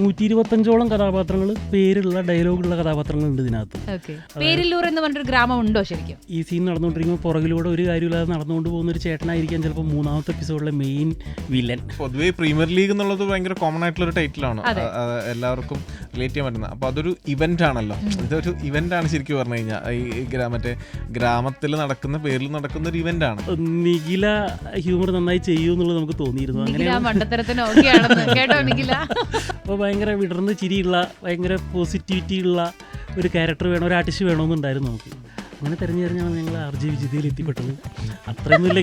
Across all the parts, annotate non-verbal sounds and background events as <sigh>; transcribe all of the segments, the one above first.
നൂറ്റി ഇരുപത്തഞ്ചോളം കഥാപാത്രങ്ങൾ പേരുള്ള ഡയലോഗുള്ള കഥാപാത്രങ്ങൾ ഉണ്ട് ഇതിനകത്ത് പേരില്ലൂർ എന്ന് പറഞ്ഞൊരു ഗ്രാമം ഉണ്ടോ ശരിക്കും? ഈ സീൻ നടന്നുകൊണ്ടിരിക്കുമ്പോൾ പുറകിലൂടെ ഒരു കാര്യമില്ലാതെ നടന്നുകൊണ്ട് പോകുന്ന ഒരു ചേട്ടനായിരിക്കാം ചിലപ്പോൾ മൂന്നാമത്തെ എപ്പിസോഡിലെ മെയിൻ വില്ലൻ പൊതുവേ പ്രീമിയർ ലീഗ് എന്നുള്ളത് ഭയങ്കര കോമൺ ആയിട്ടുള്ള ഒരു ടൈറ്റിലാണ് എല്ലാവർക്കും റിലേറ്റ് ചെയ്യാൻ പറ്റുന്നത് അപ്പോൾ അതൊരു ഇവന്റ് ആണല്ലോ. ഇതൊരു ഇവന്റ് ആണ് ശരിക്കും പറഞ്ഞു കഴിഞ്ഞാൽ ഈ ഗ്രാമത്തെ മറ്റേ ഗ്രാമത്തിൽ നടക്കുന്ന പേരിൽ നടക്കുന്ന ഒരു ഇവന്റ് ആണ്. നിഖില ഹ്യൂമർ നന്നായി ചെയ്യൂ എന്നുള്ളത് നമുക്ക് തോന്നിയിരുന്നു. അങ്ങനെ ഭയങ്കര വിടർന്ന് ചിരിയുള്ള ഭയങ്കര പോസിറ്റിവിറ്റി ഉള്ള ഒരു ക്യാരക്ടർ വേണം ഒരു ആർട്ടിസ്റ്റ് വേണമെന്നുണ്ടായിരുന്നു നമുക്ക്. അങ്ങനെ തിരഞ്ഞു തിരഞ്ഞാണ് ഞങ്ങൾ ആർ ജി വിജിതയിൽ എത്തിപ്പെട്ടത്. അത്രയൊന്നും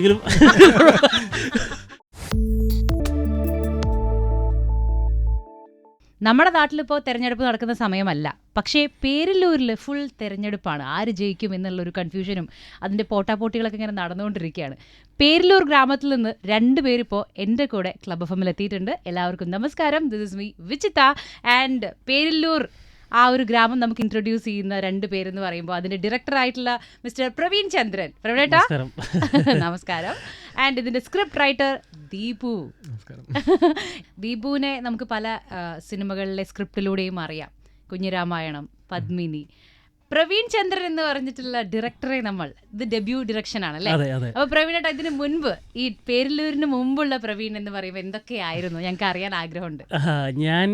നമ്മുടെ നാട്ടിലിപ്പോൾ തെരഞ്ഞെടുപ്പ് നടക്കുന്ന സമയമല്ല. പക്ഷേ പേരില്ലൂരിൽ ഫുൾ തെരഞ്ഞെടുപ്പാണ്. ആര് ജയിക്കും എന്നുള്ളൊരു കൺഫ്യൂഷനും അതിന്റെ പോട്ടാപ്പോട്ടികളൊക്കെ ഇങ്ങനെ നടന്നുകൊണ്ടിരിക്കുകയാണ്. പേരില്ലൂർ ഗ്രാമത്തിൽ നിന്ന് രണ്ട് പേരിപ്പോൾ എന്റെ കൂടെ ക്ലബ് എഫ് എത്തിയിട്ടുണ്ട്. എല്ലാവർക്കും നമസ്കാരം. This is me Vichitha. And Perilloor ആ ഒരു ഗ്രാമം നമുക്ക് ഇൻട്രൊഡ്യൂസ് ചെയ്യുന്ന രണ്ട് പേരെന്ന് പറയുമ്പോൾ അതിന്റെ ഡയറക്ടർ ആയിട്ടുള്ള മിസ്റ്റർ പ്രവീൺ ചന്ദ്രൻ. പ്രവീണേട്ടാ? നമസ്കാരം. <laughs> ആൻഡ് ഇതിന്റെ സ്ക്രിപ്റ്റ് റൈറ്റർ ദീപു. <laughs> ദീപുവിനെ നമുക്ക് പല സിനിമകളിലെ സ്ക്രിപ്റ്റിലൂടെയും അറിയാം. കുഞ്ഞിരാമായണം പത്മിനി. പ്രവീൺ ചന്ദ്രൻ എന്ന് പറഞ്ഞിട്ടുള്ള ഡയറക്ടറെ നമ്മൾ ഇത് ഡെബ്യൂ ഡിറക്ഷൻ ആണല്ലേ അപ്പൊ പ്രവീണേട്ട ഇതിന് മുൻപ് ഈ പേരിലൂരിന് മുമ്പുള്ള പ്രവീൺ എന്ന് പറയുമ്പോൾ എന്തൊക്കെയായിരുന്നു? ഞങ്ങൾക്ക് അറിയാൻ ആഗ്രഹമുണ്ട്. ഞാൻ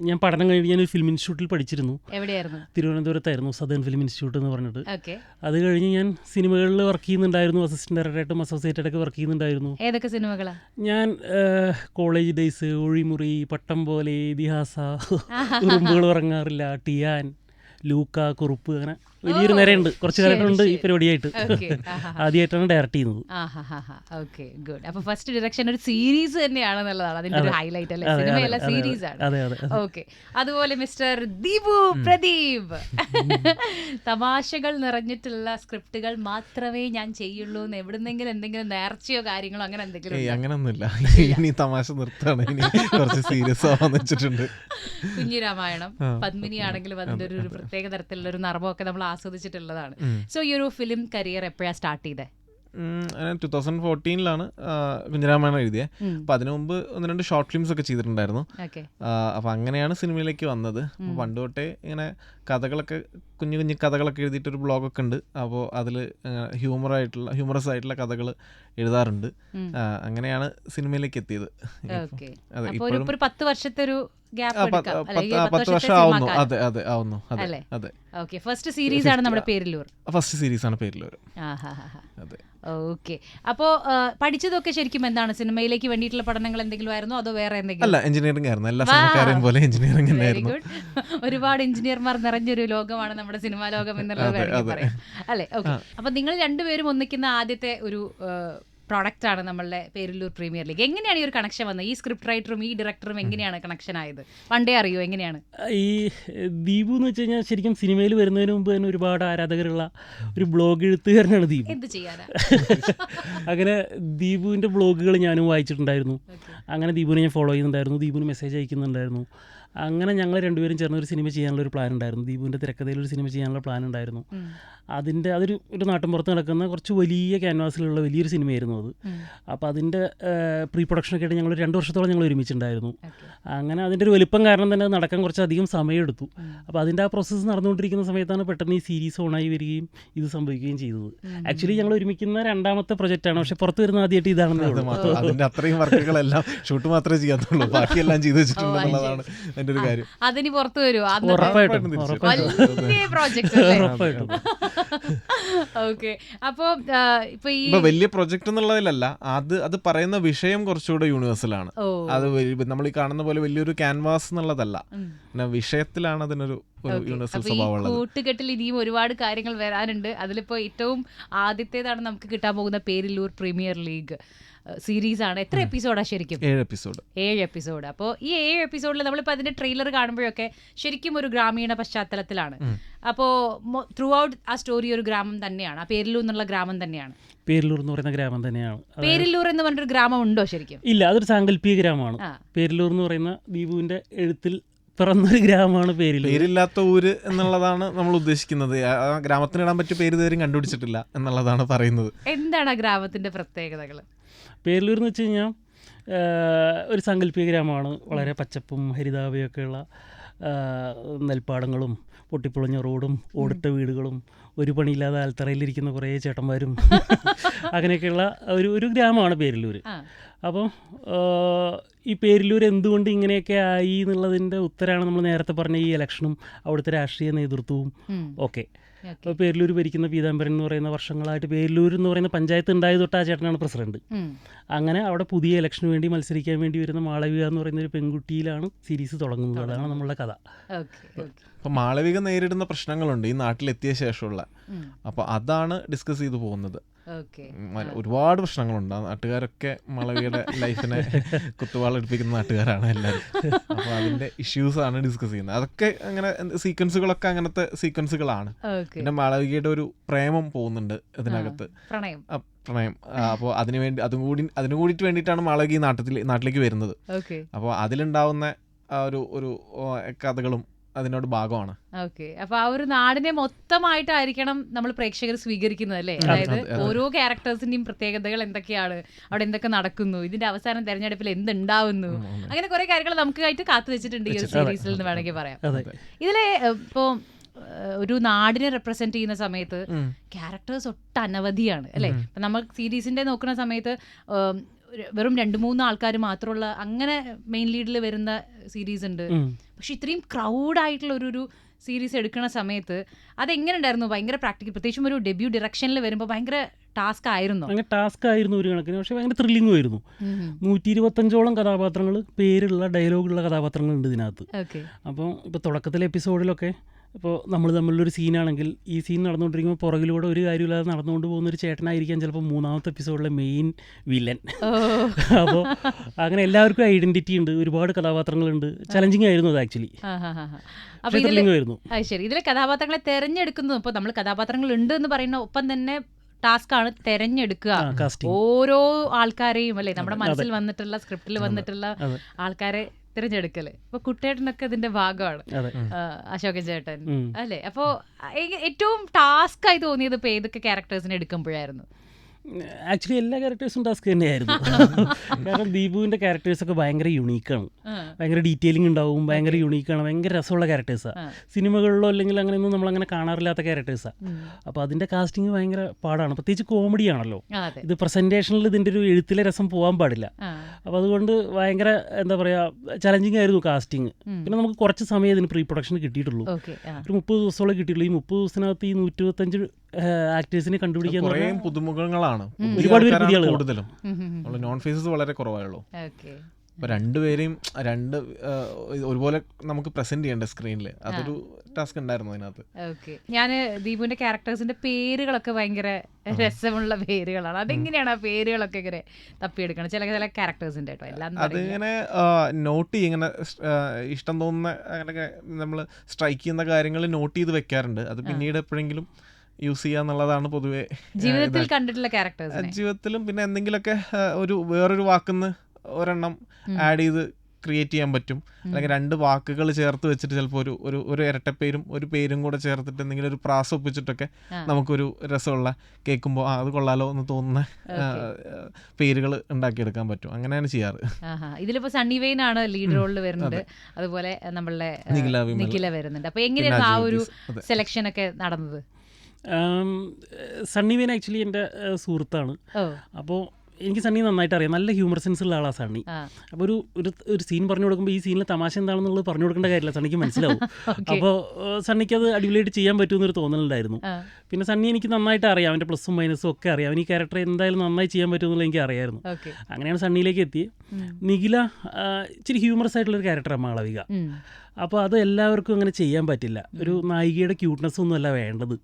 ഞാൻ പഠനം കഴിഞ്ഞ് ഒരു ഫിലിം ഇൻസ്റ്റിറ്റ്യൂട്ടിൽ പഠിച്ചിരുന്നു. എവിടെയായിരുന്നു? തിരുവനന്തപുരത്തായിരുന്നു സദേൺ ഫിലിം ഇൻസ്റ്റിറ്റ്യൂട്ട് എന്ന് പറഞ്ഞിട്ട്. ഓക്കെ. അത് കഴിഞ്ഞ് ഞാൻ സിനിമകളിൽ വർക്ക് ചെയ്യുന്നുണ്ടായിരുന്നു അസിസ്റ്റന്റ് ഡയറക്ടറായിട്ടും അസോസിയേറ്റ് ആയിട്ടൊക്കെ വർക്ക് ചെയ്യുന്നുണ്ടായിരുന്നു. ഏതൊക്കെ സിനിമകളാണ് ഞാൻ കോളേജ് ഡേയ്സ് ഒഴിമുറി പട്ടം പോലെ ഇതിഹാസ ഉറുമ്പുകൾ ഉറങ്ങാറില്ല ടിയാൻ ലൂക്ക കുറുപ്പ് അങ്ങനെ വലിയൊരു നിരയുണ്ട്. കുറച്ച് നേരമുണ്ട് ഈ പരിപാടിയായിട്ട്. ഓക്കെ. <laughs> ആദ്യമായിട്ടാണ് ഡയറക്റ്റ് ചെയ്യുന്നത്. Okay good. അപ്പൊ ഫസ്റ്റ് ഡിറക്ഷൻ ഒരു സീരീസ് തന്നെയാണെന്നുള്ളതാണ് അതിന്റെ ഒരു ഹൈലൈറ്റ് അല്ലേ? സിനിമയല്ല സീരീസ് ആണ്. അതെ അതെ. ഓക്കെ. അതുപോലെ മിസ്റ്റർ ദീപു പ്രദീപ്. <laughs> തമാശകൾ നിറഞ്ഞിട്ടുള്ള സ്ക്രിപ്റ്റുകൾ മാത്രമേ ഞാൻ ചെയ്യുള്ളൂ എന്ന് എവിടുന്നെങ്കിലും എന്തെങ്കിലും നേർച്ചയോ കാര്യങ്ങളോ അങ്ങനെ എന്തെങ്കിലും? അങ്ങനൊന്നുമില്ല. <laughs> ഇനി തമാശ നിർത്താണ് ഇനി കുറച്ച് സീരിയസ് ആവാന്ന് വെച്ചിട്ടുണ്ട്. കുഞ്ഞിരാമായണം. പത്മിനി ആണെങ്കിലും അതിന്റെ ഒരു ഒരു പ്രത്യേക തരത്തിലുള്ള ഒരു നർമ്മമൊക്കെ നമ്മൾ ആസ്വദിച്ചിട്ടുള്ളതാണ്. സോ ഈ ഒരു ഫിലിം കരിയർ എപ്പോഴാണ് സ്റ്റാർട്ട് ചെയ്തത് ടു തൗസൻഡ് ഫോർട്ടീനിലാണ് കുഞ്ഞിരാമായണം എഴുതിയത്. അപ്പം അതിനു മുമ്പ് ഒന്ന് രണ്ട് ഷോർട്ട് ഫിലിംസ് ഒക്കെ ചെയ്തിട്ടുണ്ടായിരുന്നു. അപ്പം അങ്ങനെയാണ് സിനിമയിലേക്ക് വന്നത്. പണ്ട് തൊട്ടേ ഇങ്ങനെ കഥകളൊക്കെ കുഞ്ഞു കുഞ്ഞു കഥകളൊക്കെ എഴുതിയിട്ടൊരു ബ്ലോഗൊക്കെ ഉണ്ട്. അപ്പോൾ അതിൽ ഹ്യൂമറായിട്ടുള്ള ഹ്യൂമറസ് ആയിട്ടുള്ള കഥകൾ എഴുതാറുണ്ട്. അങ്ങനെയാണ് സിനിമയിലേക്ക് എത്തിയത്. അതെ ഇപ്പോഴും പത്ത് വർഷത്തെ ഒരു പത്ത് വർഷം ആവുന്നു അതെ അതെ ആവുന്നു. അതെ അതെ. ഓക്കെ ഫസ്റ്റ് സീരീസ് ആണ് നമ്മുടെ പേരിലൂർ. ഫസ്റ്റ് സീരീസ് ആണ് പേരിലൂർ. അതെ. ഓക്കെ. അപ്പോ പഠിച്ചതൊക്കെ ശരിക്കും എന്താണ്? സിനിമയിലേക്ക് വേണ്ടിയിട്ടുള്ള പഠനങ്ങൾ എന്തെങ്കിലും ആയിരുന്നു? അതോ വേറെ എന്തെങ്കിലും? അല്ല എഞ്ചിനീയറിംഗ് ആയിരുന്നു. എല്ലാ സിനിമക്കാരെയും പോലെ എഞ്ചിനീയറിംഗ് ഗുഡ് ഒരുപാട് എഞ്ചിനീയർമാർ നിറഞ്ഞൊരു ലോകമാണ് നമ്മുടെ സിനിമാ ലോകം എന്നുള്ളത്. പറയാം. അല്ലെ? ഓക്കെ. അപ്പൊ നിങ്ങൾ രണ്ടുപേരും ഒന്നിക്കുന്ന ആദ്യത്തെ ഒരു പ്രോഡക്റ്റ് ആണ് നമ്മളുടെ പേരില്ലൂർ പ്രീമിയർ ലീഗ് എങ്ങനെയാണ് ഈ ഒരു കണക്ഷൻ വന്നത്? ഈ സ്ക്രിപ്റ്റ് റൈറ്ററും ഈ ഡയറക്ടറും എങ്ങനെയാണ് കണക്ഷൻ ആയത്? പണ്ടേ അറിയോ എങ്ങനെയാണ്? ഈ ദീപു എന്ന് വെച്ച് കഴിഞ്ഞാൽ ശരിക്കും സിനിമയിൽ വരുന്നതിന് മുമ്പ് തന്നെ ഒരുപാട് ആരാധകരുള്ള ഒരു ബ്ലോഗ് എഴുത്തുകാരനാണ് ദീപു. എന്ത് ചെയ്യാനാ? <laughs> അങ്ങനെ ദീപുവിന്റെ ബ്ലോഗുകൾ ഞാനും വായിച്ചിട്ടുണ്ടായിരുന്നു. അങ്ങനെ ദീപുവിനെ ഞാൻ ഫോളോ ചെയ്യുന്നുണ്ടായിരുന്നു. ദീപുവിന് മെസ്സേജ് അയക്കുന്നുണ്ടായിരുന്നു. അങ്ങനെ ഞങ്ങൾ രണ്ടുപേരും ചേർന്ന് ഒരു സിനിമ ചെയ്യാനുള്ള ഒരു പ്ലാൻ ഉണ്ടായിരുന്നു. ദീപുവിന്റെ തിരക്കഥയിൽ ഒരു സിനിമ ചെയ്യാനുള്ള പ്ലാൻ ഉണ്ടായിരുന്നു. അതിന്റെ അതൊരു ഒരു നാട്ടിൻപുറത്ത് നടക്കുന്ന കുറച്ച് വലിയ ക്യാൻവാസിലുള്ള വലിയൊരു സിനിമയായിരുന്നു അത്. അപ്പോൾ അതിന്റെ പ്രീ പ്രൊഡക്ഷനൊക്കെ ആയിട്ട് ഞങ്ങൾ രണ്ട് വർഷത്തോളം ഞങ്ങൾ ഒരുമിച്ചുണ്ടായിരുന്നു. Okay. അങ്ങനെ അതിന്റെ ഒരു വലിപ്പം കാരണം തന്നെ അത് നടക്കാൻ കുറച്ചധികം സമയമെടുത്തു. അപ്പോൾ അതിന്റെ ആ പ്രോസസ്സ് നടന്നുകൊണ്ടിരിക്കുന്ന സമയത്താണ് പെട്ടെന്ന് ഈ സീരീസ് ഓണായി വരികയും ഇത് സംഭവിക്കുകയും ചെയ്തത്. ആക്ച്വലി ഞങ്ങൾ ഒരുമിക്കുന്ന രണ്ടാമത്തെ പ്രൊജക്റ്റാണ് പക്ഷേ പുറത്ത് വരുന്ന ആദ്യമായിട്ട് ഇതാണെന്ന് അത്രയും വർക്കുകളെല്ലാം ഷൂട്ട് മാത്രമേ ചെയ്യാത്തുള്ളൂ ബാക്കിയെല്ലാം ചെയ്തു വെച്ചിട്ടുണ്ട് എന്റെ ഒരു കാര്യം. അതിന് പുറത്തു വരുമോ ഓക്കെ അപ്പോ ഇപ്പൊ ഈ വലിയ പ്രൊജക്ട് എന്നുള്ളതിലല്ല അത് അത് പറയുന്ന വിഷയം കുറച്ചുകൂടെ യൂണിവേഴ്സലാണ് ആണ്. അത് നമ്മൾ ഈ കാണുന്ന പോലെ വലിയൊരു ക്യാൻവാസ് എന്നുള്ളതല്ല. വിഷയത്തിലാണ് അതിനൊരു യൂണിവേഴ്സൽ കൂട്ടുകെട്ടിൽ ഇനിയും ഒരുപാട് കാര്യങ്ങൾ വരാനുണ്ട്. അതിലിപ്പോ ഏറ്റവും ആദ്യത്തേതാണ് നമുക്ക് കിട്ടാൻ പോകുന്ന പേരില്ലൂർ പ്രീമിയർ ലീഗ് സീരീസ് ആണ് എത്ര എപ്പിസോഡാ ശരിക്കും? ഏഴ് എപ്പിസോഡ്. ഏഴ് എപ്പിസോഡ്. അപ്പോൾ ഈ ഏഴ് എപ്പിസോഡിൽ നമ്മളിപ്പോൾ അതിന്റെ ട്രെയിലർ കാണുമ്പോഴൊക്കെ ശരിക്കും ഒരു ഗ്രാമീണ പശ്ചാത്തലത്തിലാണ്. അപ്പോൾ ത്രൂ ഔട്ട് ആ സ്റ്റോറി ഒരു ഗ്രാമം തന്നെയാണ്. ആ പേരിലൂർ എന്നുള്ള ഗ്രാമം തന്നെയാണ്. പേരിലൂർ എന്ന് പറയുന്ന ഗ്രാമം തന്നെയാണ്. പേരിലൂർ പേരില്ലൂർ എന്ന് പറഞ്ഞൊരു ഗ്രാമം ഉണ്ടോ ശരിക്കും? ഇല്ല അതൊരു സാങ്കല്പിക ഗ്രാമമാണ്. പേരില്ലൂർ പേരിലൂർ എന്ന് പറയുന്ന ദീപുവിന്റെ എഴുത്തിൽ പിറന്നൊരു ഗ്രാമമാണ് പേരിലൂർ. പേരില്ലാത്ത ഊര് എന്നുള്ളതാണ് നമ്മൾ ഉദ്ദേശിക്കുന്നത്. ഗ്രാമത്തിന് ഇടാൻ പറ്റിയ പേര് ഇതുവരെയും കണ്ടുപിടിച്ചിട്ടില്ല എന്നുള്ളതാണ് പറയുന്നത്. എന്താണ് ആ ഗ്രാമത്തിന്റെ പ്രത്യേകതകൾ പേരിലൂർ എന്ന് വെച്ച് കഴിഞ്ഞാൽ ഒരു സാങ്കല്പിക ഗ്രാമമാണ്. വളരെ പച്ചപ്പും ഹരിതാഭയൊക്കെയുള്ള ഏഹ്, നെൽപ്പാടങ്ങളും പൊട്ടിപ്പൊളിഞ്ഞ റോഡും ഓടിട്ട വീടുകളും ഒരു പണിയില്ലാതെ ആൽത്തറയിലിരിക്കുന്ന കുറേ ചേട്ടന്മാരും <laughs> അങ്ങനെയൊക്കെയുള്ള ഒരു ഒരു ഗ്രാമമാണ് പേരിലൂർ അപ്പോൾ ഈ പേരിലൂർ എന്തുകൊണ്ട് ഇങ്ങനെയൊക്കെ ആയി എന്നുള്ളതിന്റെ ഉത്തരമാണ് നമ്മൾ നേരത്തെ പറഞ്ഞ ഈ ഇലക്ഷനും അവിടുത്തെ രാഷ്ട്രീയ നേതൃത്വവും. ഒക്കെ. ഓക്കെ അപ്പോൾ പേരിലൂർ ഭരിക്കുന്ന പീതാംബരൻ എന്ന് പറയുന്ന വർഷങ്ങളായിട്ട് പേരിലൂർ എന്ന് പറയുന്ന പഞ്ചായത്ത് ഉണ്ടായത് തൊട്ട് ആ ചേട്ടനാണ് പ്രസിഡന്റ്. അങ്ങനെ അവിടെ പുതിയ ഇലക്ഷന് വേണ്ടി മത്സരിക്കാൻ വേണ്ടി വരുന്ന മാളവിക എന്ന് പറയുന്ന ഒരു പെൺകുട്ടിയിലാണ് സീരീസ് തുടങ്ങുന്നത്. അതാണ് നമ്മളുടെ കഥ. ഓക്കെ ഓക്കെ അപ്പൊ മാളവിക നേരിടുന്ന പ്രശ്നങ്ങളുണ്ട്. ഈ നാട്ടിലെത്തിയ ശേഷമുള്ള. അപ്പോൾ അപ്പൊ അതാണ് ഡിസ്കസ് ചെയ്തു പോകുന്നത്. ഒരുപാട് പ്രശ്നങ്ങളുണ്ട്. നാട്ടുകാരൊക്കെ മാളവികയുടെ <laughs> ലൈഫിനെ കുത്തുവാളെടുപ്പിക്കുന്ന നാട്ടുകാരാണ് എല്ലാവരും. അപ്പോൾ അതിന്റെ ഇഷ്യൂസ് ആണ് ഡിസ്കസ് ചെയ്യുന്നത്. അതൊക്കെ അങ്ങനെ സീക്വൻസുകളൊക്കെ അങ്ങനത്തെ സീക്വൻസുകളാണ് പിന്നെ മാളവികയുടെ ഒരു പ്രേമം പോകുന്നുണ്ട് ഇതിനകത്ത്. പ്രണയം. പ്രണയം. അപ്പോൾ അതിന് വേണ്ടി അതും കൂടി അതിനു കൂടിയിട്ട് വേണ്ടിയിട്ടാണ് മാളവിക നാട്ടിൽ നാട്ടിലേക്ക് വരുന്നത്. അപ്പോൾ അതിലുണ്ടാവുന്ന ഒരു ഒരു കഥകളും അതിനോട് ഭാഗമാണ്. ഓക്കെ. അപ്പൊ ആ ഒരു നാടിനെ മൊത്തമായിട്ടായിരിക്കണം നമ്മൾ പ്രേക്ഷകർ സ്വീകരിക്കുന്നത് അല്ലേ? അതായത് അതെ, അതെ. ഓരോ ക്യാരക്ടേഴ്സിന്റെയും പ്രത്യേകതകൾ എന്തൊക്കെയാണ്? അവിടെ എന്തൊക്കെ നടക്കുന്നു? ഇതിന്റെ അവസാനം തെരഞ്ഞെടുപ്പിൽ എന്തുണ്ടാവുന്നു. അങ്ങനെ കുറെ കാര്യങ്ങൾ നമുക്കായിട്ട് കാത്തു വെച്ചിട്ടുണ്ട് ഈ ഒരു സീരീസിൽ നിന്ന് വേണമെങ്കിൽ പറയാം. ഇതിലെ ഇപ്പോ ഒരു നാടിനെ റെപ്രസെന്റ് ചെയ്യുന്ന സമയത്ത് ക്യാരക്ടേഴ്സ് ഒട്ടനവധിയാണ് അല്ലെ? ഇപ്പം നമ്മൾ സീരീസിന്റെ നോക്കുന്ന സമയത്ത് വെറും രണ്ട് മൂന്ന് ആൾക്കാർ മാത്രമുള്ള അങ്ങനെ മെയിൻ ലീഡിൽ വരുന്ന സീരീസ് ഉണ്ട്. പക്ഷെ ഇത്രയും ക്രൗഡ് ആയിട്ടുള്ള ഒരു ഒരു സീരീസ് എടുക്കുന്ന സമയത്ത് അതെങ്ങനെ ഉണ്ടായിരുന്നു ഭയങ്കര പ്രാക്ടിക്കൽ പ്രത്യേകിച്ചും ഒരു ഡെബ്യൂ ഡിറക്ഷനിൽ വരുമ്പോൾ ഭയങ്കര ടാസ്ക് ആയിരുന്നു? അങ്ങനെ ടാസ്ക് ആയിരുന്നു ഒരു കണക്കിന്. പക്ഷേ ഭയങ്കര ത്രില്ലിംഗ് ആയിരുന്നു. നൂറ്റി ഇരുപത്തഞ്ചോളം കഥാപാത്രങ്ങൾ പേരുള്ള ഡയലോഗുള്ള കഥാപാത്രങ്ങളുണ്ട് ഇതിനകത്ത്. അപ്പം ഇപ്പോൾ തുടക്കത്തിലെ എപ്പിസോഡിലൊക്കെ ഇപ്പോൾ നമ്മൾ തമ്മിലൊരു സീനാണെങ്കിൽ ഈ സീൻ നടന്നുകൊണ്ടിരിക്കുമ്പോൾ പുറകിലൂടെ ഒരു കാര്യമില്ലാതെ നടന്നുകൊണ്ട് പോകുന്ന ഒരു ചേട്ടനായിരിക്കാം ചിലപ്പോൾ മൂന്നാമത്തെ എപ്പിസോഡിലെ മെയിൻ വില്ലൻ അപ്പോൾ അങ്ങനെ എല്ലാവർക്കും ഐഡന്റിറ്റി ഉണ്ട് ഒരുപാട് കഥാപാത്രങ്ങളുണ്ട്. ചലഞ്ചിങ് ആയിരുന്നു അത് ആക്ച്വലി ആയിരുന്നു. ശരി. ഇതിലെ കഥാപാത്രങ്ങളെ തെരഞ്ഞെടുക്കുന്നത് ഇപ്പോൾ നമ്മൾ കഥാപാത്രങ്ങൾ ഉണ്ട് എന്ന് പറയുന്ന ഒപ്പം തന്നെ ടാസ്ക് ആണ് തെരഞ്ഞെടുക്കുക. ഓരോ ആൾക്കാരെയും അല്ലേ നമ്മുടെ മനസ്സിൽ വന്നിട്ടുള്ള സ്ക്രിപ്റ്റിൽ വന്നിട്ടുള്ള ആൾക്കാരെ തിരഞ്ഞെടുക്കൽ. അപ്പൊ കുട്ടേട്ടനൊക്കെ ഇതിന്റെ ഭാഗമാണ്. അശോക അശോകൻ ചേട്ടൻ അല്ലെ അല്ലേ? അപ്പോ ഏറ്റവും ടാസ്ക് ആയി തോന്നിയത് ഇപ്പൊ ഏതൊക്കെ ക്യാരക്ടേഴ്സിനെ എടുക്കുമ്പോഴായിരുന്നു? ആക്ച്വലി എല്ലാ ക്യാരക്ടേഴ്സും ടാസ്ക് തന്നെയായിരുന്നു. <laughs> കാരണം ദീപുവിന്റെ ക്യാരക്ടേഴ്സൊക്കെ ഭയങ്കര യുണീക്കാണ് ഭയങ്കര ഡീറ്റെയിലിംഗ് ഉണ്ടാവും ഭയങ്കര യുണീക്കാണ് ഭയങ്കര രസമുള്ള ക്യാരക്ടേഴ്സാണ് സിനിമകളിലോ അല്ലെങ്കിൽ അങ്ങനെയൊന്നും നമ്മളങ്ങനെ കാണാറില്ലാത്ത ക്യാരക്ടേഴ്സാണ്. അപ്പോൾ അതിന്റെ കാസ്റ്റിംഗ് ഭയങ്കര പാടാണ്. പ്രത്യേകിച്ച് കോമഡി ആണല്ലോ. ഇത് പ്രസന്റേഷനിൽ ഇതിന്റെ ഒരു എഴുത്തിലെ രസം പോകാൻ പാടില്ല. അപ്പോൾ അതുകൊണ്ട് ഭയങ്കര എന്താ പറയുക ചലഞ്ചിങ് ആയിരുന്നു കാസ്റ്റിംഗ് പിന്നെ നമുക്ക് കുറച്ച് സമയം ഇതിന് പ്രീ പ്രൊഡക്ഷൻ കിട്ടിയിട്ടുള്ളൂ ഒരു മുപ്പത് ദിവസത്തോളം കിട്ടിയിട്ടുള്ളൂ. ഈ മുപ്പത് ദിവസത്തിനകത്ത് ഈ നൂറ്റിരുപത്തഞ്ച് ആക്ടേഴ്സിനെ കണ്ടുപിടിക്കാൻ പുതുമുഖങ്ങളാണ്. ഒരുപാട് പേര് പുതിയ കൂടുതലും. നോൺ ഫേസസ് വളരെ കുറവായുള്ളൂ. അപ്പൊ രണ്ടുപേരെയും രണ്ട് ഒരുപോലെ നമുക്ക് പ്രസന്റ് ചെയ്യേണ്ട സ്ക്രീനിൽ അതൊരു ടാസ്ക് ഉണ്ടായിരുന്നു അതിനകത്ത്. ഞാൻ ഞാൻ ദീപുവിന്റെ ക്യാരക്ടേഴ്സിന്റെ പേരുകളൊക്കെ ഭയങ്കര രസമുള്ള പേരുകളാണ്. അതെങ്ങനെയാണ് ആ പേരുകളൊക്കെ ഇങ്ങനെ തപ്പിയെടുക്കണം ചില ചില ക്യാരക്ടേഴ്സിന്റെ കേട്ടോ എല്ലാം അതിങ്ങനെ നോട്ട് ചെയ്യും ഇങ്ങനെ ഇഷ്ടം തോന്നുന്ന അങ്ങനെ നമ്മൾ സ്ട്രൈക്ക് ചെയ്യുന്ന കാര്യങ്ങൾ നോട്ട് ചെയ്ത് വെക്കാറുണ്ട്. അത് പിന്നീട് എപ്പോഴെങ്കിലും യൂസ് ചെയ്യുക എന്നുള്ളതാണ് പൊതുവെ ജീവിതത്തിൽ കണ്ടിട്ടുള്ള ജീവിതത്തിലും പിന്നെ എന്തെങ്കിലുമൊക്കെ ഒരു വേറൊരു വാക്കുന്ന് ഒരെണ്ണം ആഡ് ചെയ്ത് ക്രിയേറ്റ് ചെയ്യാൻ പറ്റും. അല്ലെങ്കിൽ രണ്ട് വാക്കുകൾ ചേർത്ത് വെച്ചിട്ട് ചിലപ്പോൾ ഒരു ഒരു ഒരു ഇരട്ടപ്പേരും ഒരു പേരും കൂടെ ചേർത്തിട്ട് എന്തെങ്കിലും ഒരു പ്രാസം ഒപ്പിച്ചിട്ടൊക്കെ. നമുക്കൊരു രസമുള്ള കേൾക്കുമ്പോൾ ആ അത് കൊള്ളാലോ എന്ന് തോന്നുന്ന പേരുകൾ ഉണ്ടാക്കിയെടുക്കാൻ പറ്റും. അങ്ങനെയാണ് ചെയ്യാറ്. ഇതിലിപ്പോ സണ്ണി വെയിൻ ആണ് ലീഡ് റോളിൽ വരുന്നത്. അതുപോലെ നമ്മളുടെ. നിഖില വരുന്നുണ്ട്. അപ്പൊ എങ്ങനെയാണ് ആ ഒരു സെലക്ഷൻ ഒക്കെ നടന്നത്? സണ്ണി വേൻ ആക്ച്വലി എന്റെ സുഹൃത്താണ്. അപ്പോൾ എനിക്ക് സണ്ണി നന്നായിട്ട് അറിയാം നല്ല ഹ്യൂമർ സെൻസ് ഉള്ള ആളാണ് സണ്ണി അപ്പോൾ ഒരു ഒരു ഒരു സീൻ പറഞ്ഞു കൊടുക്കുമ്പോൾ ഈ സീനിലെ തമാശ എന്താണെന്നുള്ളത് പറഞ്ഞു കൊടുക്കേണ്ട കാര്യമില്ല. സണ്ണിക്ക് മനസ്സിലാവും. <laughs> അപ്പോൾ സണ്ണിക്ക് അത് അടിപൊളിയായിട്ട് ചെയ്യാൻ പറ്റുമെന്നൊരു തോന്നലുണ്ടായിരുന്നു. പിന്നെ സണ്ണി എനിക്ക് നന്നായിട്ട് അറിയാം അവന്റെ പ്ലസും മൈനസും ഒക്കെ അറിയാം. അവൻ ഈ ക്യാരക്ടർ എന്തായാലും നന്നായി ചെയ്യാൻ പറ്റുമെന്നുള്ളത് എനിക്ക് അറിയായിരുന്നു. അങ്ങനെയാണ് സണ്ണിയിലേക്ക് എത്തി നിഖില ഇച്ചിരി ഹ്യൂമറസ് ആയിട്ടുള്ളൊരു ക്യാരക്ടറാണ് മാളവിക. അപ്പോൾ അത് എല്ലാവർക്കും അങ്ങനെ ചെയ്യാൻ പറ്റില്ല. ഒരു നായികയുടെ ക്യൂട്ട്നെസ് ഒന്നുമല്ല വേണ്ടത്.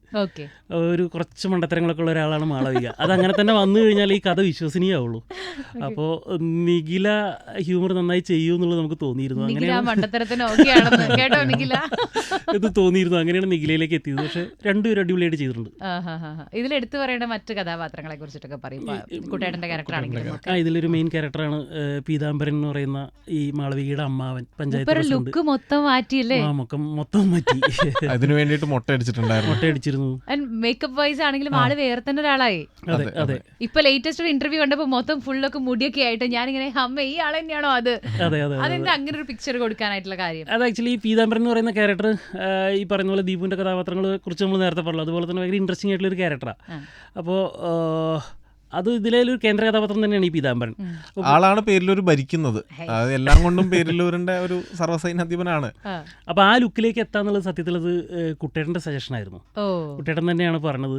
ഒരു കുറച്ച് മണ്ടത്തരങ്ങളൊക്കെ ഉള്ള ഒരാളാണ് മാളവിക. അത് അങ്ങനെ തന്നെ വന്നു കഴിഞ്ഞാൽ ഈ കഥ വിശ്വസനീയമാവുള്ളൂ അപ്പോൾ നിഖില ഹ്യൂമർ നന്നായി ചെയ്യൂ എന്നുള്ളത് നമുക്ക് തോന്നിയിരുന്നു. അങ്ങനെ അങ്ങനെയാണ് <laughs> ഇത് തോന്നിയിരുന്നു. അങ്ങനെയാണ് നിഖിലയിലേക്ക് എത്തിയത്. പക്ഷെ രണ്ടുപേരും അടിപൊളിയായിട്ട് ചെയ്തിട്ടുണ്ട്. ഇതിൽ എടുത്തു പറയേണ്ട മറ്റു കഥാപാത്രങ്ങളെ കുറിച്ചിട്ടൊക്കെ പറയും. ആ ഇതിലൊരു മെയിൻ ക്യാരക്ടറാണ് പീതാംബരൻ എന്ന് പറയുന്ന ഈ മാളവികയുടെ അമ്മാവൻ പഞ്ചായത്ത് ലുക്ക് മൊത്തം മാറ്റിയല്ലേ? ആ മൊത്തം മാറ്റി. അതിനു വേണ്ടിയിട്ട് മുട്ട അടിച്ചിട്ടുണ്ടായിരുന്നു. മുട്ടയടിച്ചിരുന്നു മേക്കപ്പ് വൈസ് ആണെങ്കിലും ആൾ വേറെ തന്നെ ഒരാളായി. അതെ അതെ ഇപ്പൊ ലേറ്റസ്റ്റ് ഒരു ഇന്റർവ്യൂ കണ്ടപ്പോ മൊത്തം ഫുള്ളൊക്കെ മുടിയൊക്കെ ആയിട്ട് ഞാനിങ്ങനെ അമ്മ ഈ ആൾ തന്നെയാണോ അത്? അതെ അതെ അതെന്താ അങ്ങനെ ഒരു പിക്ചർ കൊടുക്കാനായിട്ടുള്ള കാര്യം? അത് ആക്ച്വലി പീതാംബരൻ എന്ന് പറയുന്ന ക്യാരക്ടർ ഈ പറയുന്ന പോലെ ദീപുവിന്റെ കഥാപാത്രങ്ങളെ കുറിച്ച് നമ്മൾ നേരത്തെ പറഞ്ഞു അതുപോലെ തന്നെ ഭയങ്കര ഇൻട്രസ്റ്റിംഗ് ആയിട്ടുള്ള ഒരു ക്യാരക്ടറാണ്. അപ്പോൾ അത് ഇതിലൊരു ഒരു കേന്ദ്ര കഥാപാത്രം തന്നെയാണ് ഈ പീതാംബരൻ. ആളാണ് പേരിലൂർ ഭരിക്കുന്നത്. അത് എല്ലാം കൊണ്ടും പേരിലൂരിന്റെ ഒരു സർവസൈന്യാധിപനാണ്. അപ്പൊ അപ്പോൾ ആ ലുക്കിലേക്ക് എത്താന്നുള്ളത് സത്യത്തിൽ അത് കുട്ടേട്ടന്റെ സജഷൻ ആയിരുന്നു. കുട്ടേട്ടൻ തന്നെയാണ് പറഞ്ഞത്.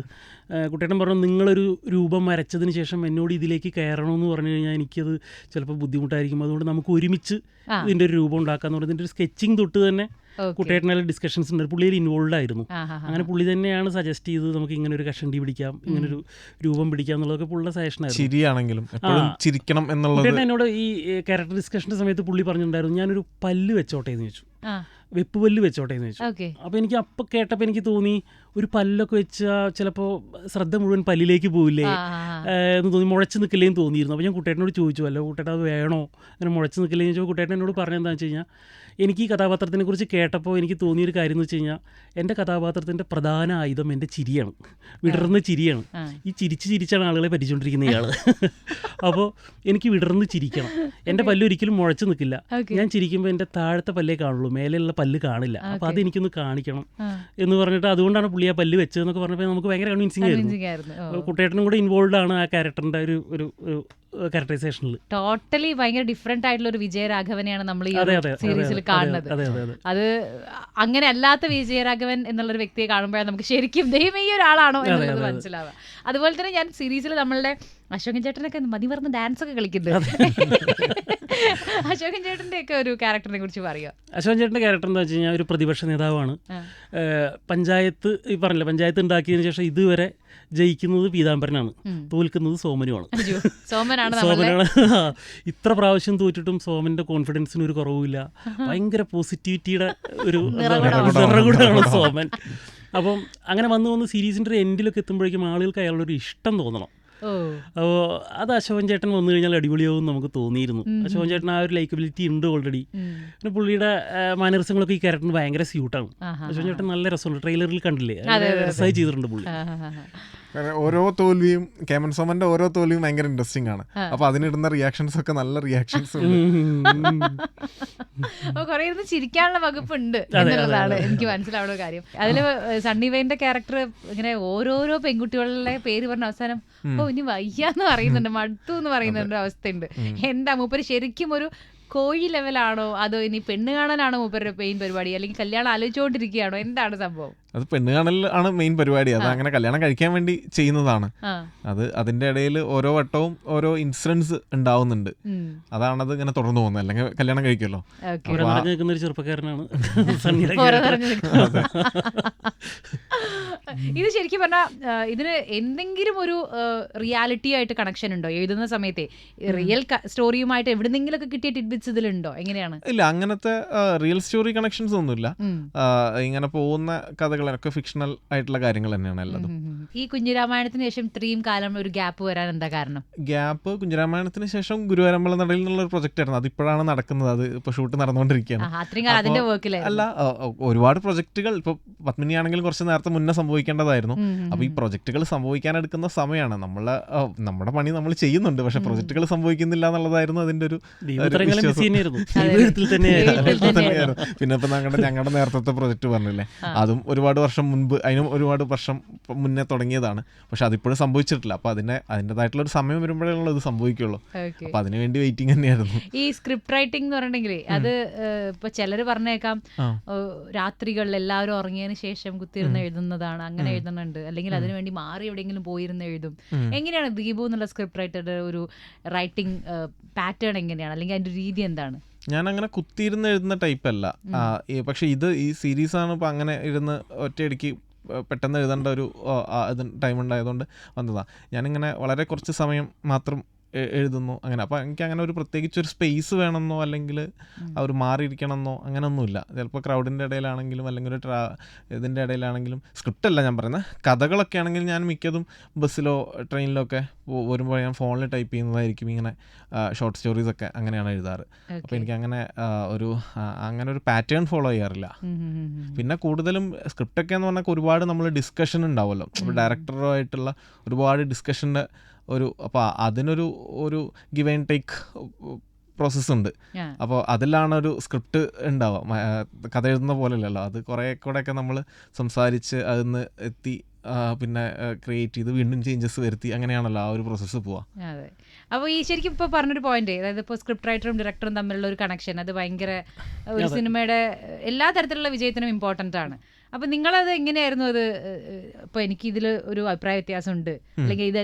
കുട്ടേട്ടൻ പറഞ്ഞു നിങ്ങളൊരു രൂപം വരച്ചതിന് ശേഷം എന്നോട് ഇതിലേക്ക് കയറണമെന്ന് പറഞ്ഞു കഴിഞ്ഞാൽ എനിക്കത് ചിലപ്പോൾ ബുദ്ധിമുട്ടായിരിക്കും. അതുകൊണ്ട് നമുക്ക് ഒരുമിച്ച് ഇതിന്റെ ഇതിന്റെ ഒരു രൂപം ഉണ്ടാക്കാന്ന് പറഞ്ഞ് ഇതിന്റെ ഒരു സ്കെച്ചിങ് തൊട്ട് തന്നെ കുട്ടേട്ടനായാലും ഡിസ്കഷൻസ് ഉണ്ട്. പുള്ളിയിൽ ഇൻവോൾവ് ആയിരുന്നു. അങ്ങനെ പുള്ളി തന്നെയാണ് സജസ്റ്റ് ചെയ്തത് നമുക്ക് ഇങ്ങനെ ഒരു കഷണ്ടി പിടിക്കാം ഇങ്ങനെ ഒരു രൂപം പിടിക്കാം എന്നുള്ളതൊക്കെ പുള്ളിയുടെ സജഷൻ ശരിയാണെങ്കിലും ചിരിയാണെങ്കിലും എപ്പോഴും ചിരിക്കണം എന്നുള്ളത് എന്നോട് ഈ ക്യാരക്ടർ ഡിസ്കഷന്റെ സമയത്ത് പുള്ളി പറഞ്ഞിട്ടുണ്ടായിരുന്നു ഞാനൊരു പല്ല് വെച്ചോട്ടെ എന്ന് ചോദിച്ചു. വെപ്പ് പല്ല് വെച്ചോട്ടെ എന്ന് ചോദിച്ചു. അപ്പൊ അപ്പോൾ എനിക്ക് അപ്പം കേട്ടപ്പോൾ എനിക്ക് തോന്നി ഒരു പല്ലൊക്കെ വെച്ചാൽ ചിലപ്പോ ശ്രദ്ധ മുഴുവൻ പല്ലിലേക്ക് പോവില്ലേ? എന്ന് തോന്നി. നിൽക്കില്ലേ എന്ന് മുഴച്ച് നിൽക്കില്ലേന്ന് തോന്നിയിരുന്നു. അപ്പോൾ ഞാൻ കുട്ടേട്ടനോട് ചോദിച്ചു അല്ലോ കുട്ടേട്ട അത് വേണോ? അങ്ങനെ മുഴച്ച് നിൽക്കില്ലേന്ന് ചോദിച്ചപ്പോൾ കുട്ടേട്ടൻ എന്നോട് പറഞ്ഞെന്താണെന്ന് വെച്ച് കഴിഞ്ഞാൽ എനിക്ക് ഈ കഥാപാത്രത്തിനെ കുറിച്ച് കേട്ടപ്പോൾ എനിക്ക് തോന്നിയൊരു കാര്യം എന്ന് വെച്ച് കഴിഞ്ഞാൽ എന്റെ കഥാപാത്രത്തിന്റെ പ്രധാന ആയുധം എന്റെ ചിരിയാണ്. വിടർന്ന ചിരിയാണ്. ഈ ചിരിച്ച് ചിരിച്ചാണ് ആളുകളെ പറ്റിച്ചുകൊണ്ടിരിക്കുന്ന ഇയാൾ <laughs> അപ്പോൾ എനിക്ക് വിടർന്ന് ചിരിക്കണം. എന്റെ പല്ലൊരിക്കലും മുഴച്ചു നിൽക്കില്ല ഞാൻ ചിരിക്കുമ്പോൾ എന്റെ താഴത്തെ പല്ലേ കാണുള്ളൂ മേലെയുള്ള പല്ല് കാണില്ല. അപ്പോൾ. അതെനിക്കൊന്ന് കാണിക്കണം എന്ന് പറഞ്ഞിട്ട് അതുകൊണ്ടാണ് പുള്ളി ആ പല്ല് വെച്ചതെന്നൊക്കെ പറഞ്ഞപ്പോൾ നമുക്ക് ഭയങ്കര കൺവിൻസിങ് ആയിരുന്നു. കുട്ടേട്ടനും കൂടെ ഇൻവോൾവ് ആണ് ആ ക്യാരക്ടറിന്റെ ഒരു ഒരു ക്യാരക്ടറൈസേഷനിൽ ടോട്ടലി ഭയങ്കര ഡിഫറെന്റ് ആയിട്ടുള്ള ഒരു വിജയരാഘവനെയാണ് നമ്മൾ ഈ സീരീസിൽ കാണുന്നത്. അതെ അങ്ങനെ അല്ലാത്ത വിജയരാഘവൻ എന്നുള്ളൊരു വ്യക്തിയെ കാണുമ്പോഴാണ് നമുക്ക് ശരിക്കും ദൈവം ഈ ഒരാളാണോ എന്നുള്ളത്. മനസ്സിലാവുക. അതുപോലെ തന്നെ ഞാൻ സീരീസിൽ നമ്മളുടെ അശോകൻ ചേട്ടനൊക്കെ മതി പറഞ്ഞ ഡാൻസ് ഒക്കെ കളിക്കുന്നത് <laughs> അശോകൻ ചേട്ടന്റെ ഒക്കെ ഒരു ക്യാരക്ടറിനെ കുറിച്ച് പറയുക. അശോകൻ ചേട്ടന്റെ ക്യാരക്ടർ എന്താ വെച്ച് കഴിഞ്ഞാൽ ഒരു പ്രതിപക്ഷ നേതാവാണ്. പഞ്ചായത്ത് ഈ പറഞ്ഞില്ല പഞ്ചായത്ത് ഉണ്ടാക്കിയതിന് ശേഷം ഇതുവരെ ജയിക്കുന്നത് പീതാംബരനാണ്. തോൽക്കുന്നത് സോമനുമാണ്. സോമനാണ് <laughs> ഇത്ര പ്രാവശ്യം തോറ്റിട്ടും സോമന്റെ കോൺഫിഡൻസിന് ഒരു കുറവുമില്ല. ഭയങ്കര പോസിറ്റിവിറ്റിയുടെ ഒരു <laughs> നിറകൂടാണ് സോമൻ. അപ്പം അങ്ങനെ വന്നു വന്ന് സീരീസിന്റെ ഒരു എൻഡിലൊക്കെ എത്തുമ്പോഴേക്കും ആളുകൾക്ക് അയാളുടെ ഒരു ഇഷ്ടം തോന്നണം. ഓ. അപ്പോൾ അത് അശോകൻ ചേട്ടൻ വന്നു കഴിഞ്ഞാൽ അടിപൊളിയാവും നമുക്ക് തോന്നിയിരുന്നു. അശോകൻ ചേട്ടൻ ആ ഒരു ലൈക്കബിലിറ്റി ഉണ്ട് ഓൾറെഡി. പിന്നെ പുള്ളിയുടെ മാനറിസങ്ങളൊക്കെ ഈ ക്യാരക്ടറിന് ഭയങ്കര സ്യൂട്ടാണ്. അശോകൻ ചേട്ടൻ നല്ല രസമുണ്ട്. ട്രെയിലറിൽ കണ്ടില്ലേ. രസമായി ചെയ്തിട്ടുണ്ട് പുള്ളി. ഓരോ തോൽവിയും കേമൻ സോമന്റെ ഓരോ തോൽവിയും ഭയങ്കര ഇൻട്രസ്റ്റിംഗ് ആണ്. അപ്പൊ അതിനിടുന്ന റിയാക്ഷൻസ് ഒക്കെ നല്ല റിയാക്ഷൻസ് കുറെ ഇരുന്ന് ചിരിക്കാനുള്ള വകുപ്പ് ഉണ്ട് എന്നുള്ളതാണ് എനിക്ക് മനസ്സിലാവുന്ന കാര്യം. അതിൽ സണ്ണി വെയിന്റെ ക്യാരക്ടർ ഇങ്ങനെ ഓരോരോ പെൺകുട്ടികളുടെ പേര് പറഞ്ഞ അവസാനം ഓ ഇനി വയ്യാന്ന് പറയുന്നുണ്ട് മടുത്തു എന്ന് പറയുന്നുണ്ട് അവസ്ഥയുണ്ട്. എന്താ മൂപ്പര് ശരിക്കും ഒരു കോഴി ലെവലാണോ അതോ ഇനി പെണ്ണ് കാണാനാണോ മൂപ്പരുടെ പെയിൻ പരിപാടി? അല്ലെങ്കിൽ കല്യാണം ആലോചിച്ചുകൊണ്ടിരിക്കുകയാണോ എന്താണ് സംഭവം? അത് പെണ്ണ് കാണൽ ആണ് മെയിൻ പരിപാടി. അത് അങ്ങനെ കല്യാണം കഴിക്കാൻ വേണ്ടി ചെയ്യുന്നതാണ്. അത് അതിന്റെ ഇടയിൽ ഓരോ വട്ടവും ഓരോ ഇൻസിഡൻസ് ഉണ്ടാവുന്നുണ്ട്. അതാണത് ഇങ്ങനെ തുടർന്നു പോകുന്നത്. അല്ലെങ്കിൽ കല്യാണം കഴിക്കുമല്ലോ. ഓക്കെ. പുറം നിറഞ്ഞു നിൽക്കുന്ന ഒരു ചെറുപ്പക്കാരനാണ്. <laughs> <laughs> ഇത് ശരിക്കും പറഞ്ഞാൽ ഇതിന് എന്തെങ്കിലും ഒരു റിയാലിറ്റി ആയിട്ട് കണക്ഷൻ ഉണ്ടോ? എഴുതുന്ന സമയത്തെ. റിയൽ സ്റ്റോറിയുമായിട്ട് എവിടുന്നെങ്കിലൊക്കെ കിട്ടിയ ടിഡ്ബിറ്റ്സ് ഇതിലുണ്ടോ? എങ്ങനെയാണ്? ഇല്ല അങ്ങനത്തെ റിയൽ സ്റ്റോറി കണക്ഷൻസ് ഒന്നുമില്ല. ഇങ്ങനെ പോകുന്ന കഥകളൊക്കെ ഫിക്ഷണൽ ആയിട്ടുള്ള കാര്യങ്ങൾ തന്നെയാണ് ഉം. ഈ കുഞ്ഞിരാമായണത്തിന് ശേഷം ഇത്രയും കാലം ഒരു ഗ്യാപ്പ് വരാൻ എന്താ കാരണം? ഗ്യാപ്പ് കുഞ്ഞിരാമായണത്തിന് ശേഷം ഗുരുവാരമ്പല നടയിൽ നിന്നുള്ള ഒരു പ്രൊജക്റ്റ് ആയിരുന്നു അതിപ്പോഴാണ് നടക്കുന്നത്. അത് ഇപ്പൊ ഷൂട്ട് നടന്നുകൊണ്ടിരിക്കുകയാണ്. അല്ല ഒരുപാട് പ്രൊജക്റ്റുകൾ ഇപ്പൊ പത്മിനി ആണെങ്കിലും കുറച്ച് നേരത്തെ മുന്നേ സംഭവിക്കേണ്ടതായിരുന്നു. അപ്പൊ ഈ പ്രൊജക്റ്റുകൾ സംഭവിക്കാൻ എടുക്കുന്ന സമയമാണ്. നമ്മളെ നമ്മുടെ പണി നമ്മൾ ചെയ്യുന്നുണ്ട്. പക്ഷെ പ്രൊജക്റ്റുകൾ സംഭവിക്കുന്നില്ല എന്നുള്ളതായിരുന്നു അതിന്റെ ഒരു അതെ. <laughs> പിന്നെ ഇപ്പൊ ഞങ്ങളുടെ ഞങ്ങളുടെ നേരത്തെ പ്രൊജക്ട് പറഞ്ഞില്ലേ? അതും ഒരുപാട് വർഷം മുൻപ് അതിന് ഒരുപാട് വർഷം മുന്നേ തുടങ്ങിയതാണ്. പക്ഷെ അതിപ്പോഴും സംഭവിച്ചിട്ടില്ല. അപ്പൊ അതിന്റെ അതിന്റെതായിട്ടുള്ള ഒരു സമയം വരുമ്പോഴേ ഇത് സംഭവിക്കുള്ളൂ അപ്പൊ അതിനുവേണ്ടി വെയിറ്റിംഗ് തന്നെയായിരുന്നു. ഈ സ്ക്രിപ്റ്റ് റൈറ്റിംഗ് എന്ന് പറഞ്ഞിട്ടുണ്ടെങ്കിൽ അത് ഇപ്പൊ ചിലർ പറഞ്ഞേക്കാം രാത്രികളിൽ എല്ലാവരും ഉറങ്ങിയതിന് ശേഷം കുത്തിയിരുന്ന് എഴുതുന്നതാണ് അങ്ങനെ എഴുതുന്നുണ്ട്. അല്ലെങ്കിൽ അതിനുവേണ്ടി മാറി എവിടെയെങ്കിലും പോയിരുന്ന് എഴുതും. എങ്ങനെയാണ് ദീപു എന്നുള്ള സ്ക്രിപ്റ്റ് റൈറ്ററുടെ ഒരു റൈറ്റിംഗ് പാറ്റേൺ എങ്ങനെയാണ്? അല്ലെങ്കിൽ അതിന്റെ രീതി എന്താണ്? ഞാൻ അങ്ങനെ കുത്തിയിരുന്ന് എഴുതുന്ന ടൈപ്പ് അല്ല. പക്ഷെ ഇത് ഈ സീരീസ് ആണ് ഇപ്പൊ അങ്ങനെ ഇരുന്ന് ഒറ്റയടിക്ക് പെട്ടെന്ന് എഴുതേണ്ട ഒരു ടൈം ഉണ്ടായതുകൊണ്ട് വന്നതാണ് ഞാനിങ്ങനെ വളരെ കുറച്ച് സമയം മാത്രം എഴുതുന്നു. അങ്ങനെ. അപ്പോൾ എനിക്ക് അങ്ങനെ ഒരു പ്രത്യേകിച്ച് ഒരു സ്പേസ് വേണമെന്നോ അല്ലെങ്കിൽ അവർ മാറിയിരിക്കണമെന്നോ അങ്ങനെയൊന്നുമില്ല ചിലപ്പോൾ ക്രൗഡിന്റെ ഇടയിലാണെങ്കിലും അല്ലെങ്കിൽ ഒരു ട്രാ ഇതിന്റെ ഇടയിലാണെങ്കിലും സ്ക്രിപ്റ്റ് അല്ല ഞാൻ പറയുന്നത് കഥകളൊക്കെ ആണെങ്കിൽ ഞാൻ മിക്കതും ബസ്സിലോ ട്രെയിനിലോ ഒക്കെ വരുമ്പോൾ ഞാൻ ഫോണിൽ ടൈപ്പ് ചെയ്യുന്നതായിരിക്കും ഇങ്ങനെ ഷോർട്ട് സ്റ്റോറീസ് ഒക്കെ അങ്ങനെയാണ് എഴുതാറ്. അപ്പോൾ എനിക്ക് അങ്ങനെ ഒരു അങ്ങനെ ഒരു പാറ്റേൺ ഫോളോ ചെയ്യാറില്ല. പിന്നെ കൂടുതലും സ്ക്രിപ്റ്റ് ഒക്കെ എന്ന് പറഞ്ഞാൽ ഒരുപാട് നമ്മൾ ഡിസ്കഷൻ ഉണ്ടാവുമല്ലോ. ഡയറക്ടറുമായിട്ടുള്ള ഒരുപാട് ഡിസ്കഷന്റെ ഒരു അപ്പോൾ അതിനൊരു ഒരു ഗിവ് ആൻഡ് ടേക്ക് പ്രോസസ്സ് ഉണ്ട്. അപ്പോൾ അതിലാണ് ഒരു സ്ക്രിപ്റ്റ് ഉണ്ടാവുക. കഥ എഴുതുന്ന പോലെ അല്ലല്ലോ അത് കുറേ കൂടെയൊക്കെ നമ്മൾ സംസാരിച്ച് അതിന്ന് എത്തി പിന്നെ ക്രിയേറ്റ് ചെയ്ത് വീണ്ടും ചേഞ്ചസ് വരുത്തി അങ്ങനെയാണല്ലോ ആ ഒരു പ്രോസസ്സ് പോവാ അതെ. അപ്പോൾ ഈ ശരിക്കും ഇപ്പോൾ പറഞ്ഞൊരു പോയിന്റ് അതായത് ഇപ്പോൾ സ്ക്രിപ്റ്റ് റൈറ്ററും ഡയറക്ടറും തമ്മിലുള്ള ഒരു കണക്ഷൻ അത് ഭയങ്കര ഒരു സിനിമയുടെ എല്ലാ തരത്തിലുള്ള വിജയത്തിനും ഇമ്പോർട്ടന്റ് ആണ്. അപ്പോൾ നിങ്ങളത് എങ്ങനെയായിരുന്നു അത് ഇപ്പൊ എനിക്ക് ഇതിൽ ഒരു അഭിപ്രായ വ്യത്യാസം ഉണ്ട് അല്ലെങ്കിൽ ഇത്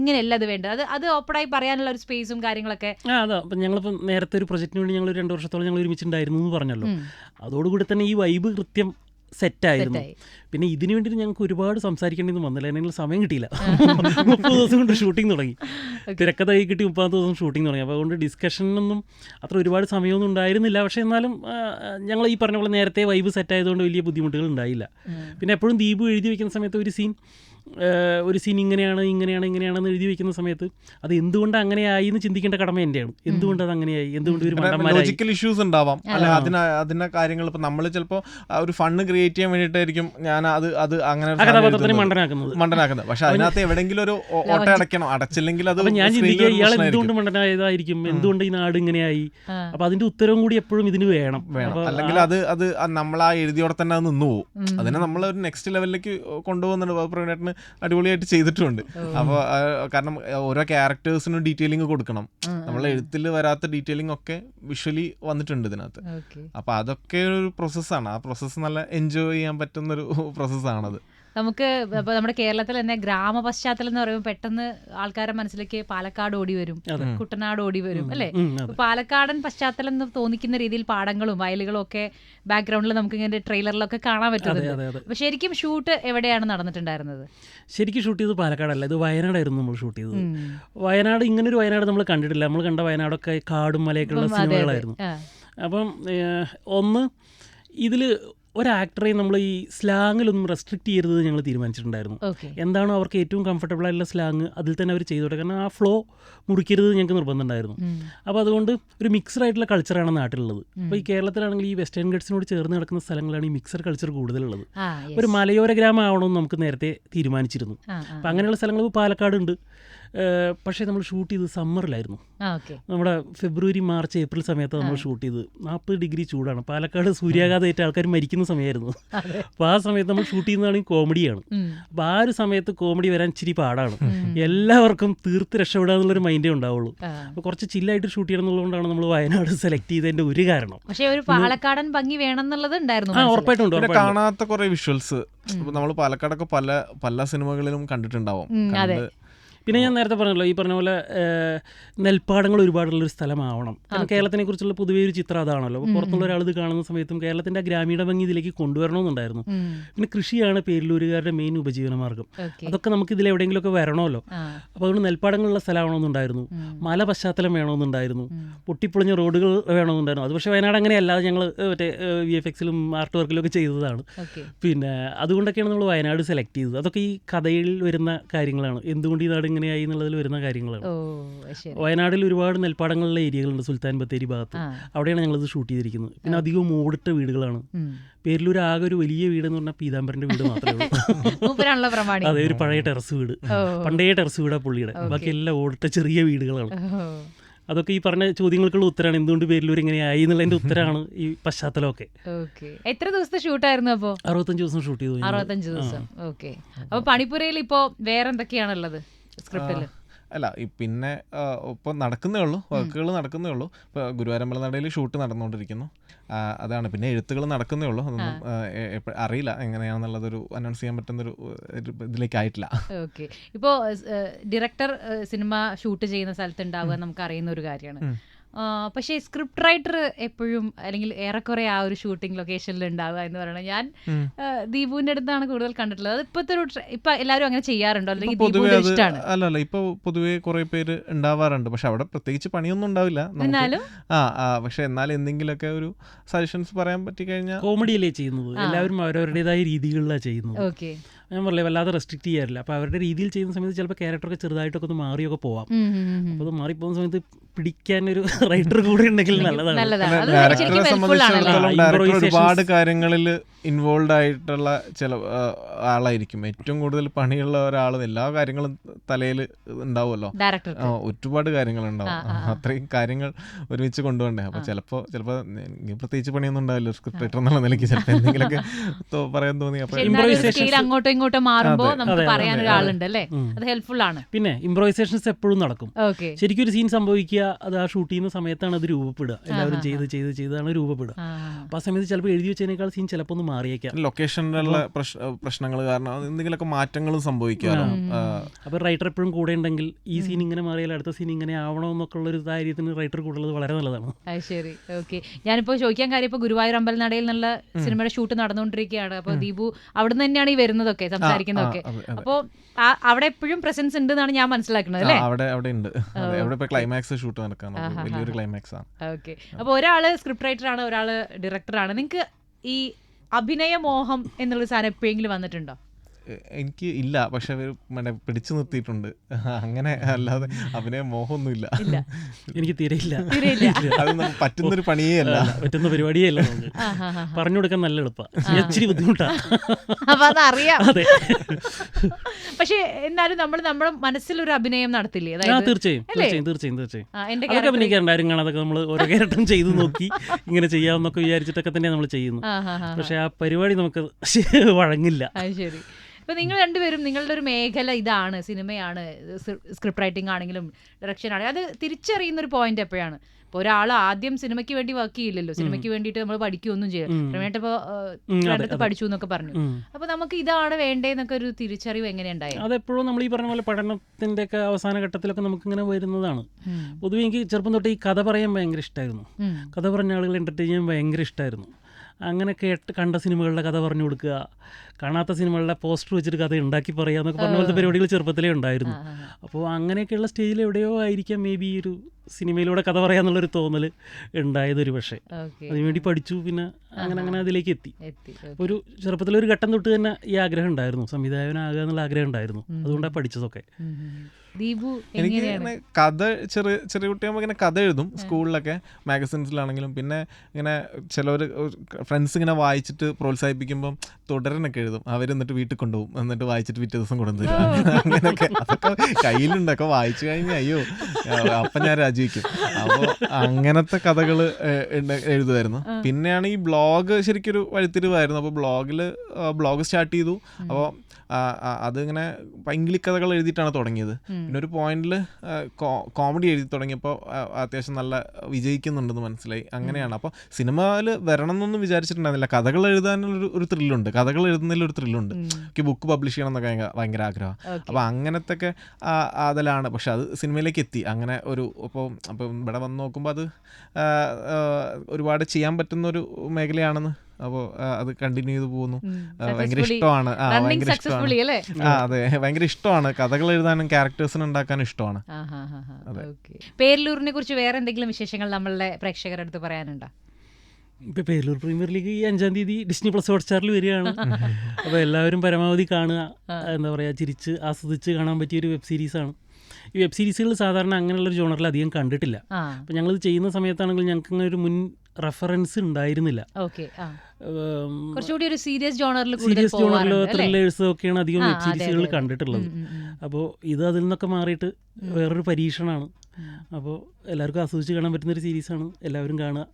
ഇങ്ങനെയല്ല അത് വേണ്ടത്. അത് അത് ഓപ്പണായി പറയാനുള്ള ഒരു സ്പേസും കാര്യങ്ങളൊക്കെ. ആ അതാ. അപ്പം നേരത്തെ ഒരു പ്രൊജക്റ്റിന് വേണ്ടി ഞങ്ങൾ രണ്ട് വർഷത്തോളം ഞങ്ങൾ ഒരുമിച്ചുണ്ടായിരുന്നു എന്ന് പറഞ്ഞല്ലോ. അതോടുകൂടി തന്നെ ഈ വൈബ് കൃത്യം സെറ്റായിരുന്നു. സെറ്റായി. പിന്നെ ഇതിനു വേണ്ടി ഞങ്ങൾക്ക് ഒരുപാട് സംസാരിക്കേണ്ടിയൊന്നും വന്നില്ല. അല്ലെങ്കിൽ സമയം കിട്ടിയില്ല. <laughs> മുപ്പത് ദിവസം കൊണ്ട് ഷൂട്ടിംഗ് തുടങ്ങി. തിരക്കഥ കൈ കിട്ടി മുപ്പത് ദിവസം ഷൂട്ടിംഗ് തുടങ്ങി. അപ്പോൾ അതുകൊണ്ട് ഡിസ്കഷനൊന്നും അത്ര ഒരുപാട് സമയമൊന്നും ഉണ്ടായിരുന്നില്ല. പക്ഷേ എന്നാലും ഞങ്ങൾ ഈ പറഞ്ഞ പോലെ നേരത്തെ വൈബ് സെറ്റ് ആയതുകൊണ്ട് വലിയ ബുദ്ധിമുട്ടുകൾ ഉണ്ടായില്ല. പിന്നെ എപ്പോഴും ദീപ് എഴുതി വെക്കുന്ന സമയത്ത് ഒരു സീൻ ഒരു സീൻ ഇങ്ങനെയാണ് ഇങ്ങനെയാണ് ഇങ്ങനെയാണെന്ന് എഴുതി വെക്കുന്ന സമയത്ത് അത് എന്തുകൊണ്ട് അങ്ങനെയായി എന്ന് ചിന്തിക്കേണ്ട കടമ എന്റെയാണ് എന്തുകൊണ്ട് അത് അങ്ങനെയായി? എന്തുകൊണ്ട് ഒരു ലോജിക്കൽ ഇഷ്യൂസ് ഉണ്ടാവാം. അല്ല അതിന് അതിന്റെ കാര്യങ്ങൾ ഇപ്പൊ നമ്മൾ ചിലപ്പോൾ ഒരു ഫണ്ട് ക്രിയേറ്റ് ചെയ്യാൻ വേണ്ടിയിട്ടായിരിക്കും ഞാൻ അത് അത് അങ്ങനെ കഥാപാത്രത്തിന് മണ്ടനാക്കുന്നത്. മണ്ടനാക്കുന്നത്. പക്ഷെ അതിനകത്ത് എവിടെങ്കിലും ഒരു ഓട്ട അടയ്ക്കണം. അടച്ചില്ലെങ്കിൽ അത് ഞാൻ ചിന്തിക്കുക ഇയാൾ. എന്തുകൊണ്ട് മണ്ടനായതായിരിക്കും? എന്തുകൊണ്ട് ഈ നാട് ഇങ്ങനെയായി? അപ്പൊ അപ്പം അതിന്റെ ഉത്തരവും കൂടി എപ്പോഴും ഇതിന് വേണം. വേണം. അല്ലെങ്കിൽ അത് അത് നമ്മൾ ആ എഴുതിയോടെ തന്നെ അത് നിന്നു പോകും അതിനെ നമ്മൾ ഒരു നെക്സ്റ്റ് ലെവലിലേക്ക് കൊണ്ടുപോകുന്നുണ്ട്. പ്രവീണേട്ടന് അടിപൊളിയായിട്ട് ചെയ്തിട്ടുണ്ട്. അപ്പോൾ കാരണം ഓരോ ക്യാരക്ടേഴ്സിനും ഡീറ്റെയിലിംഗ് കൊടുക്കണം. നമ്മൾ എഴുത്തിൽ വരാത്ത ഡീറ്റെയിലിംഗ് ഒക്കെ വിഷ്വലി വന്നിട്ടുണ്ട് ഇതിനകത്ത്. അപ്പൊ അപ്പോൾ അതൊക്കെ ഒരു പ്രോസസ്സാണ് ആ പ്രോസസ്സ് നല്ല എൻജോയ് ചെയ്യാൻ പറ്റുന്ന പറ്റുന്നൊരു പ്രോസസ്സാണത് നമുക്ക് ഇപ്പൊ നമ്മുടെ കേരളത്തിൽ തന്നെ ഗ്രാമ പശ്ചാത്തലം എന്ന് പറയുമ്പോൾ പെട്ടെന്ന് ആൾക്കാരുടെ മനസ്സിലേക്ക് പാലക്കാട് ഓടി വരും. കുട്ടനാട് ഓടി വരും അല്ലേ? പാലക്കാടൻ പശ്ചാത്തലം എന്ന് തോന്നിക്കുന്ന രീതിയിൽ പാടങ്ങളും വയലുകളും ഒക്കെ ബാക്ക്ഗ്രൗണ്ടിൽ നമുക്ക് ഇങ്ങനെ ട്രെയിലറിലൊക്കെ കാണാൻ പറ്റുന്നത് പറ്റുന്നുണ്ട്. അതെ അതെ. അപ്പൊ ശരിക്കും ഷൂട്ട് എവിടെയാണ് നടന്നിട്ടുണ്ടായിരുന്നത്? ശരിക്കും ഷൂട്ട് ചെയ്തത് പാലക്കാടല്ല. ഇത് വയനാടായിരുന്നു നമ്മൾ ഷൂട്ട് ചെയ്തത്. വയനാട് ഇങ്ങനെ ഒരു വയനാട് നമ്മൾ കണ്ടിട്ടില്ല. നമ്മൾ കണ്ട വയനാടൊക്കെ കാടും മലയൊക്കെ ഉള്ള ഉം, അതെ, അതെ. സിനിമകളായിരുന്നു. അപ്പം ഒന്ന് ഇതിൽ ഒരാക്ടറെ നമ്മൾ ഈ സ്ലാങ്ങിലൊന്നും റെസ്ട്രിക്ട് ചെയ്യരുത് ഞങ്ങൾ തീരുമാനിച്ചിട്ടുണ്ടായിരുന്നു. എന്താണോ അവർക്ക് ഏറ്റവും കംഫർട്ടബിൾ ആയിട്ടുള്ള സ്ലാങ് അതിൽ തന്നെ അവർ ചെയ്തോട്ടെ. കാരണം ആ ഫ്ലോ മുറിക്കരുത് ഞങ്ങൾക്ക് നിർബന്ധമുണ്ടായിരുന്നു അപ്പോൾ അതുകൊണ്ട് ഒരു മിക്സഡ് ആയിട്ടുള്ള കൾച്ചറാണ് നാട്ടിലുള്ളത്. അപ്പോൾ ഈ കേരളത്തിലാണെങ്കിൽ ഈ വെസ്റ്റേൺ ഗഡ്സിനോട് ചേർന്ന് നടക്കുന്ന സ്ഥലങ്ങളാണ് ഈ മിക്സഡ് കൾച്ചർ കൂടുതലുള്ളത്. ഒരു മലയോര ഗ്രാമം ആവണമെന്ന് നമുക്ക് നേരത്തെ തീരുമാനിച്ചിരുന്നു. അപ്പം അങ്ങനെയുള്ള സ്ഥലങ്ങൾ ഇപ്പോൾ പാലക്കാടുണ്ട്. ഏഹ് പക്ഷേ നമ്മൾ ഷൂട്ട് ചെയ്ത് സമ്മറിലായിരുന്നു. നമ്മുടെ ഫെബ്രുവരി മാർച്ച് ഏപ്രിൽ സമയത്ത് നമ്മൾ ഷൂട്ട് ചെയ്ത്. നാൽപ്പത് ഡിഗ്രി ചൂടാണ്. പാലക്കാട് സൂര്യാഘാതം ഏറ്റ ആൾക്കാർ മരിക്കുന്ന സമയമായിരുന്നു. അപ്പോൾ ആ സമയത്ത് നമ്മൾ ഷൂട്ട് ചെയ്യുന്നതാണെങ്കിൽ കോമഡിയാണ്. അപ്പോൾ ആ ഒരു സമയത്ത് കോമഡി വരാൻ ഇച്ചിരി പാടാണ്. എല്ലാവർക്കും തീർത്ത് രക്ഷപ്പെടുക എന്നുള്ളൊരു മൈൻഡേ ഉണ്ടാവുള്ളൂ. അപ്പോൾ കുറച്ച് ചില്ലായിട്ട് ഷൂട്ട് ചെയ്യണം എന്നുള്ളതുകൊണ്ടാണ് നമ്മൾ വയനാട് സെലക്ട് ചെയ്തതിന്റെ ഒരു കാരണം. പക്ഷേ ഒരു പാലക്കാടൻ ഭംഗി വേണം എന്നുള്ളത് ഉണ്ടായിരുന്നു ആ മനസ്സിൽ. ഉറപ്പായിട്ടും ഉണ്ട് പിന്നെ ഉറപ്പായിട്ടും കാണാത്ത കുറെ വിഷ്വൽസ് നമ്മൾ പാലക്കാടൊക്കെ പല പല സിനിമകളിലും കണ്ടിട്ടുണ്ടാവും. പിന്നെ ഞാൻ നേരത്തെ പറഞ്ഞല്ലോ ഈ പറഞ്ഞ പോലെ നെൽപ്പാടങ്ങൾ ഒരുപാടുള്ളൊരു സ്ഥലമാവണം. കാരണം കേരളത്തിനെ കുറിച്ചുള്ള പൊതുവേ ഒരു ചിത്രം അതാണല്ലോ അപ്പോൾ പുറത്തുള്ള ഒരാൾ ഇത് കാണുന്ന സമയത്തും കേരളത്തിന്റെ ഗ്രാമീണ ഭംഗി ഇതിലേക്ക് കൊണ്ടുവരണമെന്നുണ്ടായിരുന്നു പിന്നെ കൃഷിയാണ് പേരിലൂരുകാരുടെ മെയിൻ ഉപജീവന മാർഗം. അതൊക്കെ നമുക്ക് ഇതിൽ എവിടെയെങ്കിലുമൊക്കെ വരണമല്ലോ. അപ്പോൾ അതുകൊണ്ട് നെൽപ്പാടങ്ങളുള്ള സ്ഥലമാവണമെന്നുണ്ടായിരുന്നു. മല പശ്ചാത്തലം വേണമെന്നുണ്ടായിരുന്നു. പൊട്ടിപ്പൊളിഞ്ഞ റോഡുകൾ വേണമെന്നുണ്ടായിരുന്നു. അത് പക്ഷേ വയനാട് അങ്ങനെയല്ല ഞങ്ങൾ മറ്റേ വി എഫ് എക്സിലും ആർട്ട് വർക്കിലും ഒക്കെ ചെയ്തതാണ് പിന്നെ അതുകൊണ്ടൊക്കെയാണ് നമ്മൾ വയനാട് സെലക്ട് ചെയ്തത്. അതൊക്കെ ഈ കഥയിൽ വരുന്ന കാര്യങ്ങളാണ്. എന്തുകൊണ്ട് ഈ നാട് ഇങ്ങനെയായി എന്നുള്ളതിൽ വരുന്ന കാര്യങ്ങളാണ്. വയനാട്ടിൽ ഒരുപാട് നെൽപ്പാടങ്ങളിലെ ഏരിയകളുണ്ട് സുൽത്താൻ ബത്തേരി ഭാഗത്ത് അവിടെയാണ് ഞങ്ങളത് ഷൂട്ട് ചെയ്തിരിക്കുന്നത്. പിന്നെ അധികവും ഓടിട്ട വീടുകളാണ്. ഉം. പേരിലൊരു ആകെ ഒരു വലിയ വീട് എന്ന് പറഞ്ഞാൽ പീതാംബരന്റെ വീട് മാത്രമേ ഉള്ളൂ. <laughs> അതെ ഒരു പഴയ ടെറസ് വീട്. പണ്ടേ ടെറസ് വീടാ പുള്ളിയുടെ. ബാക്കി എല്ലാം ഓടിട്ട ചെറിയ വീടുകളാണ്. അതൊക്കെ ഈ പറഞ്ഞ ചോദ്യങ്ങൾക്കുള്ള ഉത്തരമാണ് എന്തുകൊണ്ട് പേരിലൂർ ഇങ്ങനെയായി എന്നുള്ളതിന്റെ ഉത്തരമാണ് ഈ പശ്ചാത്തലമൊക്കെ. എത്ര ദിവസത്തെ ഷൂട്ടായിരുന്നു അപ്പോ? അറുപത്തഞ്ച് ദിവസം ഷൂട്ട് ചെയ്തു. അറുപത്തഞ്ച് ദിവസം. ഓക്കെ. അപ്പൊ പണിപ്പുരയിൽ ഇപ്പോ വേറെ എന്തൊക്കെയാണുള്ളത്? സ്ക്രിപ്റ്റിൽ അല്ല പിന്നെ ഇപ്പം നടക്കുന്നേ ഉള്ളൂ വർക്കുകൾ നടക്കുന്നേ ഉള്ളൂ. ഇപ്പോൾ ഗുരുവായൂരമ്പല നടയിൽ ഷൂട്ട് നടന്നുകൊണ്ടിരിക്കുന്നു. അതാണ്. പിന്നെ എഴുത്തുകൾ നടക്കുന്നേ ഉള്ളൂ. അതൊന്നും അറിയില്ല എങ്ങനെയാണെന്നുള്ളതൊരു അനൗൺസ് ചെയ്യാൻ പറ്റുന്നൊരു ഒരു ഇതിലേക്ക് ആയിട്ടില്ല. ഓക്കെ. ഇപ്പോ ഡയറക്ടർ സിനിമ ഷൂട്ട് ചെയ്യുന്ന സ്ഥലത്ത് ഉണ്ടാവുക നമുക്ക് അറിയുന്ന ഒരു കാര്യമാണ്. പക്ഷേ സ്ക്രിപ്റ്റ് റൈറ്റർ എപ്പോഴും അല്ലെങ്കിൽ ഏറെക്കുറെ ആ ഒരു ഷൂട്ടിംഗ് ലൊക്കേഷനിൽ ഉണ്ടാവുക എന്ന് പറയുന്നത്. ഞാൻ. ദീപുവിന്റെ അടുത്താണ് കൂടുതൽ കണ്ടിട്ടുള്ളത്. അത് ഇപ്പോഴത്തെ ഒരു ഇപ്പൊ എല്ലാവരും അങ്ങനെ ചെയ്യാറുണ്ടോ? അല്ലെങ്കിൽ ദീപുവിന്റെ ഇഷ്ടമാണ് അല്ലല്ല അല്ല ഇപ്പൊ പൊതുവെ കുറെ പേര് ഉണ്ടാവാറുണ്ട് പക്ഷെ അവിടെ പ്രത്യേകിച്ച് പണിയൊന്നും ഉണ്ടാവില്ല എന്നാലും? ആ ആ പക്ഷെ എന്നാൽ എന്തെങ്കിലുമൊക്കെ ഒരു സജഷൻസ് പറയാൻ പറ്റി കഴിഞ്ഞാൽ കോമഡിയല്ലേ ചെയ്യുന്നത്. എല്ലാവരും അവരവരുടേതായ രീതികളിലാണ് ചെയ്യുന്നത്. ഓക്കെ. ഞാൻ പറയാം വല്ലാതെ റെസ്ട്രിക്ട് ചെയ്യാറില്ല. അപ്പോൾ അവരുടെ രീതിയിൽ ചെയ്യുന്ന സമയത്ത് ചിലപ്പോൾ ക്യാരക്ടറൊക്കെ ചെറുതായിട്ടൊക്കെ ഒന്ന് മാറിയൊക്കെ പോവാം. അപ്പോൾ അത് മാറിപ്പോകുന്ന സമയത്ത് പിടിക്കാൻ ഒരു റൈറ്റർ <laughs> കൂടെ ഉണ്ടെങ്കിൽ നല്ലതാണ്. ഒരുപാട് കാര്യങ്ങളിൽ ഇൻവോൾവ് ആയിട്ടുള്ള ചില ആളായിരിക്കും. ഏറ്റവും കൂടുതൽ പണിയുള്ള ഒരാൾ എല്ലാ കാര്യങ്ങളും തലയിൽ ഉണ്ടാവുമല്ലോ. ഒരുപാട് കാര്യങ്ങൾ ഉണ്ടാവും കാര്യങ്ങളുണ്ടാവും അത്രയും കാര്യങ്ങൾ ഒരുമിച്ച് കൊണ്ടുപോകണ്ടേ? അപ്പൊ ചിലപ്പോ ചിലപ്പോ പ്രത്യേകിച്ച് പണിയൊന്നും ഉണ്ടാവില്ല. സ്ക്രിപ്റ്റ് റൈറ്റർ എന്നുള്ള നിലയ്ക്ക് ചിലപ്പോൾ എന്തെങ്കിലുമൊക്കെ <laughs> തോ- പറയാൻ തോന്നി. അപ്പൊ Improvisations- സ്കെയിൽ അങ്ങോട്ടോ ഇങ്ങോട്ടോ മാറുമ്പോൾ നമുക്ക് അതെ, പറയാൻ ഒരാളുണ്ട് അല്ലേ? അത് ഹെൽപ്ഫുൾ ആണ്. പിന്നെ ഇംപ്രൈസേഷൻസ് എപ്പോഴും നടക്കും. ശരിക്കും ഒരു സീൻ സംഭവിക്കുക അത് ആ ഷൂട്ട് ചെയ്യുന്ന സമയത്താണ് അത് രൂപപ്പെടുക. എല്ലാവരും ചെയ്ത് ചെയ്ത് ചെയ്താണ് രൂപപ്പെടുക. അപ്പൊ ആ സമയത്ത് ചിലപ്പോൾ എഴുതി വെച്ചതിനേക്കാൾ സീൻ ചിലപ്പോൾ ഒന്ന് മാറിയേക്കാം. ലൊക്കേഷനിലുള്ള പ്രശ്നങ്ങൾ കാരണം എന്തെങ്കിലുമൊക്കെ മാറ്റങ്ങളും സംഭവിക്കാറോ അപ്പൊ റൈറ്റർ എപ്പോഴും കൂടെ ഉണ്ടെങ്കിൽ ഈ സീൻ ഇങ്ങനെ മാറിയാൽ അടുത്ത സീൻ ഇങ്ങനെ ആവണമെന്നൊക്കെ ഉള്ള ഒരു കാര്യത്തിന് റൈറ്റർ കൂടുള്ളത് വളരെ നല്ലതാണ്. ശരി. ഓക്കെ ഞാനിപ്പോ ചോദിക്കാൻ കാര്യം ഇപ്പൊ ഗുരുവായൂർ അമ്പലനടയിൽ നിന്നുള്ള സിനിമയുടെ ഷൂട്ട് നടന്നുകൊണ്ടിരിക്കുകയാണ്. അപ്പൊ ദീപു അവിടെ നിന്ന് തന്നെയാണ് ഈ വരുന്നതൊക്കെ. സംസാരിക്കുന്നതൊക്കെ. അപ്പോ അവിടെ എപ്പോഴും പ്രസൻസ് ഉണ്ട് എന്നാണ് ഞാൻ മനസ്സിലാക്കുന്നത് അല്ലേ? അവിടെ അവിടെ ഉണ്ട്. അവിടെ ഇപ്പൊ ക്ലൈമാക്സ് ഷൂട്ട് നടക്കാൻ വലിയൊരു ക്ലൈമാക്സ് ആണ്. ഓക്കെ. അപ്പൊ ഒരാൾ സ്ക്രിപ്റ്റ് റൈറ്റർ ആണ് ഒരാൾ ഡയറക്ടർ ആണ്. നിങ്ങൾക്ക് ഈ അഭിനയ മോഹം എന്നുള്ള സാധനം എപ്പോഴെങ്കിലും വന്നിട്ടുണ്ടോ? എനിക്ക് ഇല്ല പക്ഷെ അവർ മറ്റേ പിടിച്ചു നിർത്തിയിട്ടുണ്ട്. അങ്ങനെ അല്ലാതെ അവനെ മോഹമൊന്നും ഇല്ല. എനിക്ക് തീരെ ഇല്ല. അത് പറ്റുന്നൊരു പണിയേ അല്ല. പറ്റുന്ന പരിപാടിയേ അല്ല. പറഞ്ഞു കൊടുക്കാൻ നല്ല എളുപ്പമാണ് ഇച്ചിരി ബുദ്ധിമുട്ടാണ് അപ്പൊ അതറിയാം. അതെ. പക്ഷെ എന്നാലും നമ്മൾ നമ്മുടെ മനസ്സിലൊരു അഭിനയം നടത്തില്ലേ? അതായത് തീർച്ചയായും അല്ലേ? തീർച്ചയായും തീർച്ചയായും തീർച്ചയായും. അതൊക്കെ നമ്മൾ ഓരോ ക്യാരക്ടറും ചെയ്തു നോക്കി ഇങ്ങനെ ചെയ്യാമെന്നൊക്കെ വിചാരിച്ചിട്ടൊക്കെ തന്നെയാണ് നമ്മൾ ചെയ്യുന്നു. പക്ഷെ ആ പരിപാടി നമുക്ക് വഴങ്ങില്ല. അത് ശരി. ഇപ്പൊ നിങ്ങൾ രണ്ടുപേരും നിങ്ങളുടെ ഒരു മേഖല ഇതാണ് സിനിമയാണ് സ്ക്രിപ്റ്റ് റൈറ്റിംഗ് ആണെങ്കിലും ഡയറക്ഷൻ ആണെങ്കിലും അത് തിരിച്ചറിയുന്ന ഒരു പോയിന്റ് എപ്പോഴാണ്? ഇപ്പൊ ഒരാൾ ആദ്യം സിനിമയ്ക്ക് വേണ്ടി വർക്ക് ചെയ്യില്ലല്ലോ സിനിമയ്ക്ക് വേണ്ടിയിട്ട് നമ്മൾ പഠിക്കുകയൊന്നും ചെയ്യാം ഉം. പ്രമേട്ട് ഇപ്പൊ ഉം, അതെ, രണ്ടത്ത് പഠിച്ചു എന്നൊക്കെ പറഞ്ഞു. അപ്പോൾ അപ്പൊ നമുക്ക് ഇതാണ് വേണ്ടേന്നൊക്കെ ഒരു തിരിച്ചറിവ് എങ്ങനെയുണ്ടായി അതെപ്പോഴും നമ്മൾ ഈ പറഞ്ഞ പോലെ പഠനത്തിന്റെ ഒക്കെ അവസാന ഘട്ടത്തിലൊക്കെ നമുക്ക് ഇങ്ങനെ വരുന്നതാണ് പൊതുവെ എനിക്ക് ചെറുപ്പം തൊട്ട് ഈ കഥ പറയാൻ ഭയങ്കര ഇഷ്ടമായിരുന്നു കഥ പറഞ്ഞ ആളുകൾ എന്റർടൈൻ ചെയ്യാൻ ഭയങ്കര ഇഷ്ടമായിരുന്നു അങ്ങനെ കേട്ട് കണ്ട സിനിമകളുടെ കഥ പറഞ്ഞു കൊടുക്കുക. കാണാത്ത സിനിമകളുടെ പോസ്റ്റർ വെച്ചിട്ട് കഥ ഉണ്ടാക്കി പറയുക എന്നൊക്കെ പറഞ്ഞ പോലത്തെ പരിപാടികൾ ചെറുപ്പത്തിലേ ഉണ്ടായിരുന്നു. അപ്പോൾ അങ്ങനെയൊക്കെയുള്ള സ്റ്റേജിൽ എവിടെയോ ആയിരിക്കാം മേ ബി ഒരു സിനിമയിലൂടെ കഥ പറയാന്നുള്ളൊരു തോന്നൽ ഉണ്ടായത് ഒരു പക്ഷേ. അതിനുവേണ്ടി പഠിച്ചു പിന്നെ അങ്ങനെ അങ്ങനെ അതിലേക്ക് എത്തി. ഒരു ചെറുപ്പത്തിലൊരു ഘട്ടം തൊട്ട് തന്നെ ഈ ആഗ്രഹം ഉണ്ടായിരുന്നു. സംവിധായകനാകുക എന്നുള്ള ആഗ്രഹം ഉണ്ടായിരുന്നു. അതുകൊണ്ടാണ് പഠിച്ചതൊക്കെ. ദീപു എനിക്ക് ഇങ്ങനെ കഥ ചെറിയ ചെറിയ കുട്ടിയാകുമ്പോൾ ഇങ്ങനെ കഥ എഴുതും സ്കൂളിലൊക്കെ മാഗസിൻസിലാണെങ്കിലും. പിന്നെ ഇങ്ങനെ ചിലവർ ഫ്രണ്ട്സ് ഇങ്ങനെ വായിച്ചിട്ട് പ്രോത്സാഹിപ്പിക്കുമ്പം തുടരനൊക്കെ എഴുതും. അവർ എന്നിട്ട് വീട്ടിൽ കൊണ്ടുപോകും. എന്നിട്ട് വായിച്ചിട്ട് പിറ്റേ ദിവസം കൊണ്ടുവന്നു തരും. അങ്ങനെയൊക്കെ. അതൊക്കെ കയ്യിലുണ്ടൊക്കെ വായിച്ചു കഴിഞ്ഞാൽ അയ്യോ അപ്പം ഞാൻ രാജിവെക്കും. അപ്പോൾ അങ്ങനത്തെ കഥകൾ എഴുതുമായിരുന്നു പിന്നെയാണ് ഈ ബ്ലോഗ് ശരിക്കൊരു വഴിത്തിരിവായിരുന്നു. അപ്പോൾ ബ്ലോഗിൽ ബ്ലോഗ് സ്റ്റാർട്ട് ചെയ്തു. അപ്പോൾ അതിങ്ങനെ പൈങ്കിളി കഥകൾ എഴുതിയിട്ടാണ് തുടങ്ങിയത്. പിന്നെ ഒരു പോയിന്റിൽ കോമഡി എഴുതി തുടങ്ങിയപ്പോൾ അത്യാവശ്യം നല്ല വിജയിക്കുന്നുണ്ടെന്ന് മനസ്സിലായി. അങ്ങനെയാണ്. അപ്പോൾ സിനിമയിൽ വരണം എന്നൊന്നും വിചാരിച്ചിട്ടുണ്ടായിരുന്നില്ല. കഥകൾ എഴുതാനുള്ള ഒരു ത്രില്ലുണ്ട്. കഥകൾ എഴുതുന്നതിൽ ഒരു ത്രില്ലുണ്ട് എനിക്ക് ബുക്ക് പബ്ലിഷ് ചെയ്യണം എന്നൊക്കെ ഭയങ്കര- ഭയങ്കര ആഗ്രഹം ഓക്കെ. അപ്പോൾ അങ്ങനത്തെ അതിലാണ്. പക്ഷെ അത് സിനിമയിലേക്ക് എത്തി. അങ്ങനെ ഒരു ഇപ്പോൾ അപ്പം ഇവിടെ വന്ന് നോക്കുമ്പോൾ അത് ഒരുപാട് ചെയ്യാൻ പറ്റുന്ന ഒരു മേഖലയാണെന്ന് അപ്പോൾ അത് കണ്ടിന്യൂ ചെയ്ത് പോകുന്നു. ഭയങ്കര ഇഷ്ടമാണ്. ആ റണ്ണിങ് ഭയങ്കര ഇഷ്ടമാണ്. അല്ലേ? ആ അതെ. ഭയങ്കര ഇഷ്ടമാണ്. കഥകൾ എഴുതാനും ക്യാരക്ടേഴ്സിന് ഉണ്ടാക്കാനും ഇഷ്ടമാണ്. ഓക്കെ പേരിലൂരിനെ കുറിച്ച് വേറെ എന്തെങ്കിലും വിശേഷങ്ങൾ നമ്മളുടെ പ്രേക്ഷകരുടെ അടുത്ത് പറയാനുണ്ടോ? ഇപ്പൊ പേരൂർ പ്രീമിയർ ലീഗ് ഈ അഞ്ചാം തീയതി ഡിസ്നി പ്ലസ് ഹോട്ട്സ്റ്റാറിൽ വരികയാണ്. <laughs> അപ്പോൾ എല്ലാവരും പരമാവധി കാണുക എന്താ പറയുക ചിരിച്ച് ആസ്വദിച്ച് കാണാൻ പറ്റിയ ഒരു വെബ് സീരീസാണ് ഈ വെബ് സീരീസുകൾ സാധാരണ അങ്ങനെയുള്ളൊരു ജോണറിൽ അധികം കണ്ടിട്ടില്ല. അപ്പം ഞങ്ങൾ ഞങ്ങളിത് ചെയ്യുന്ന സമയത്താണെങ്കിൽ ഞങ്ങൾക്ക് അങ്ങനെ ഒരു മുൻ റെഫറൻസ് ഉണ്ടായിരുന്നില്ല. ഓക്കെ കുറച്ചുകൂടി ഒരു സീരിയസ് ജോണറിൽ സീരിയസ് ജോണറിൽ ത്രില്ലേഴ്സ് ഒക്കെയാണ് അധികം വെബ് സീരീസുകൾ. കണ്ടിട്ടുള്ളത്. അപ്പോൾ ഇത് അതിൽ നിന്നൊക്കെ മാറിയിട്ട് വേറൊരു പരീക്ഷണമാണ് അപ്പോൾ എല്ലാവർക്കും ആസ്വദിച്ച് കാണാൻ പറ്റുന്ന ഒരു സീരീസാണ് എല്ലാവരും കാണുക.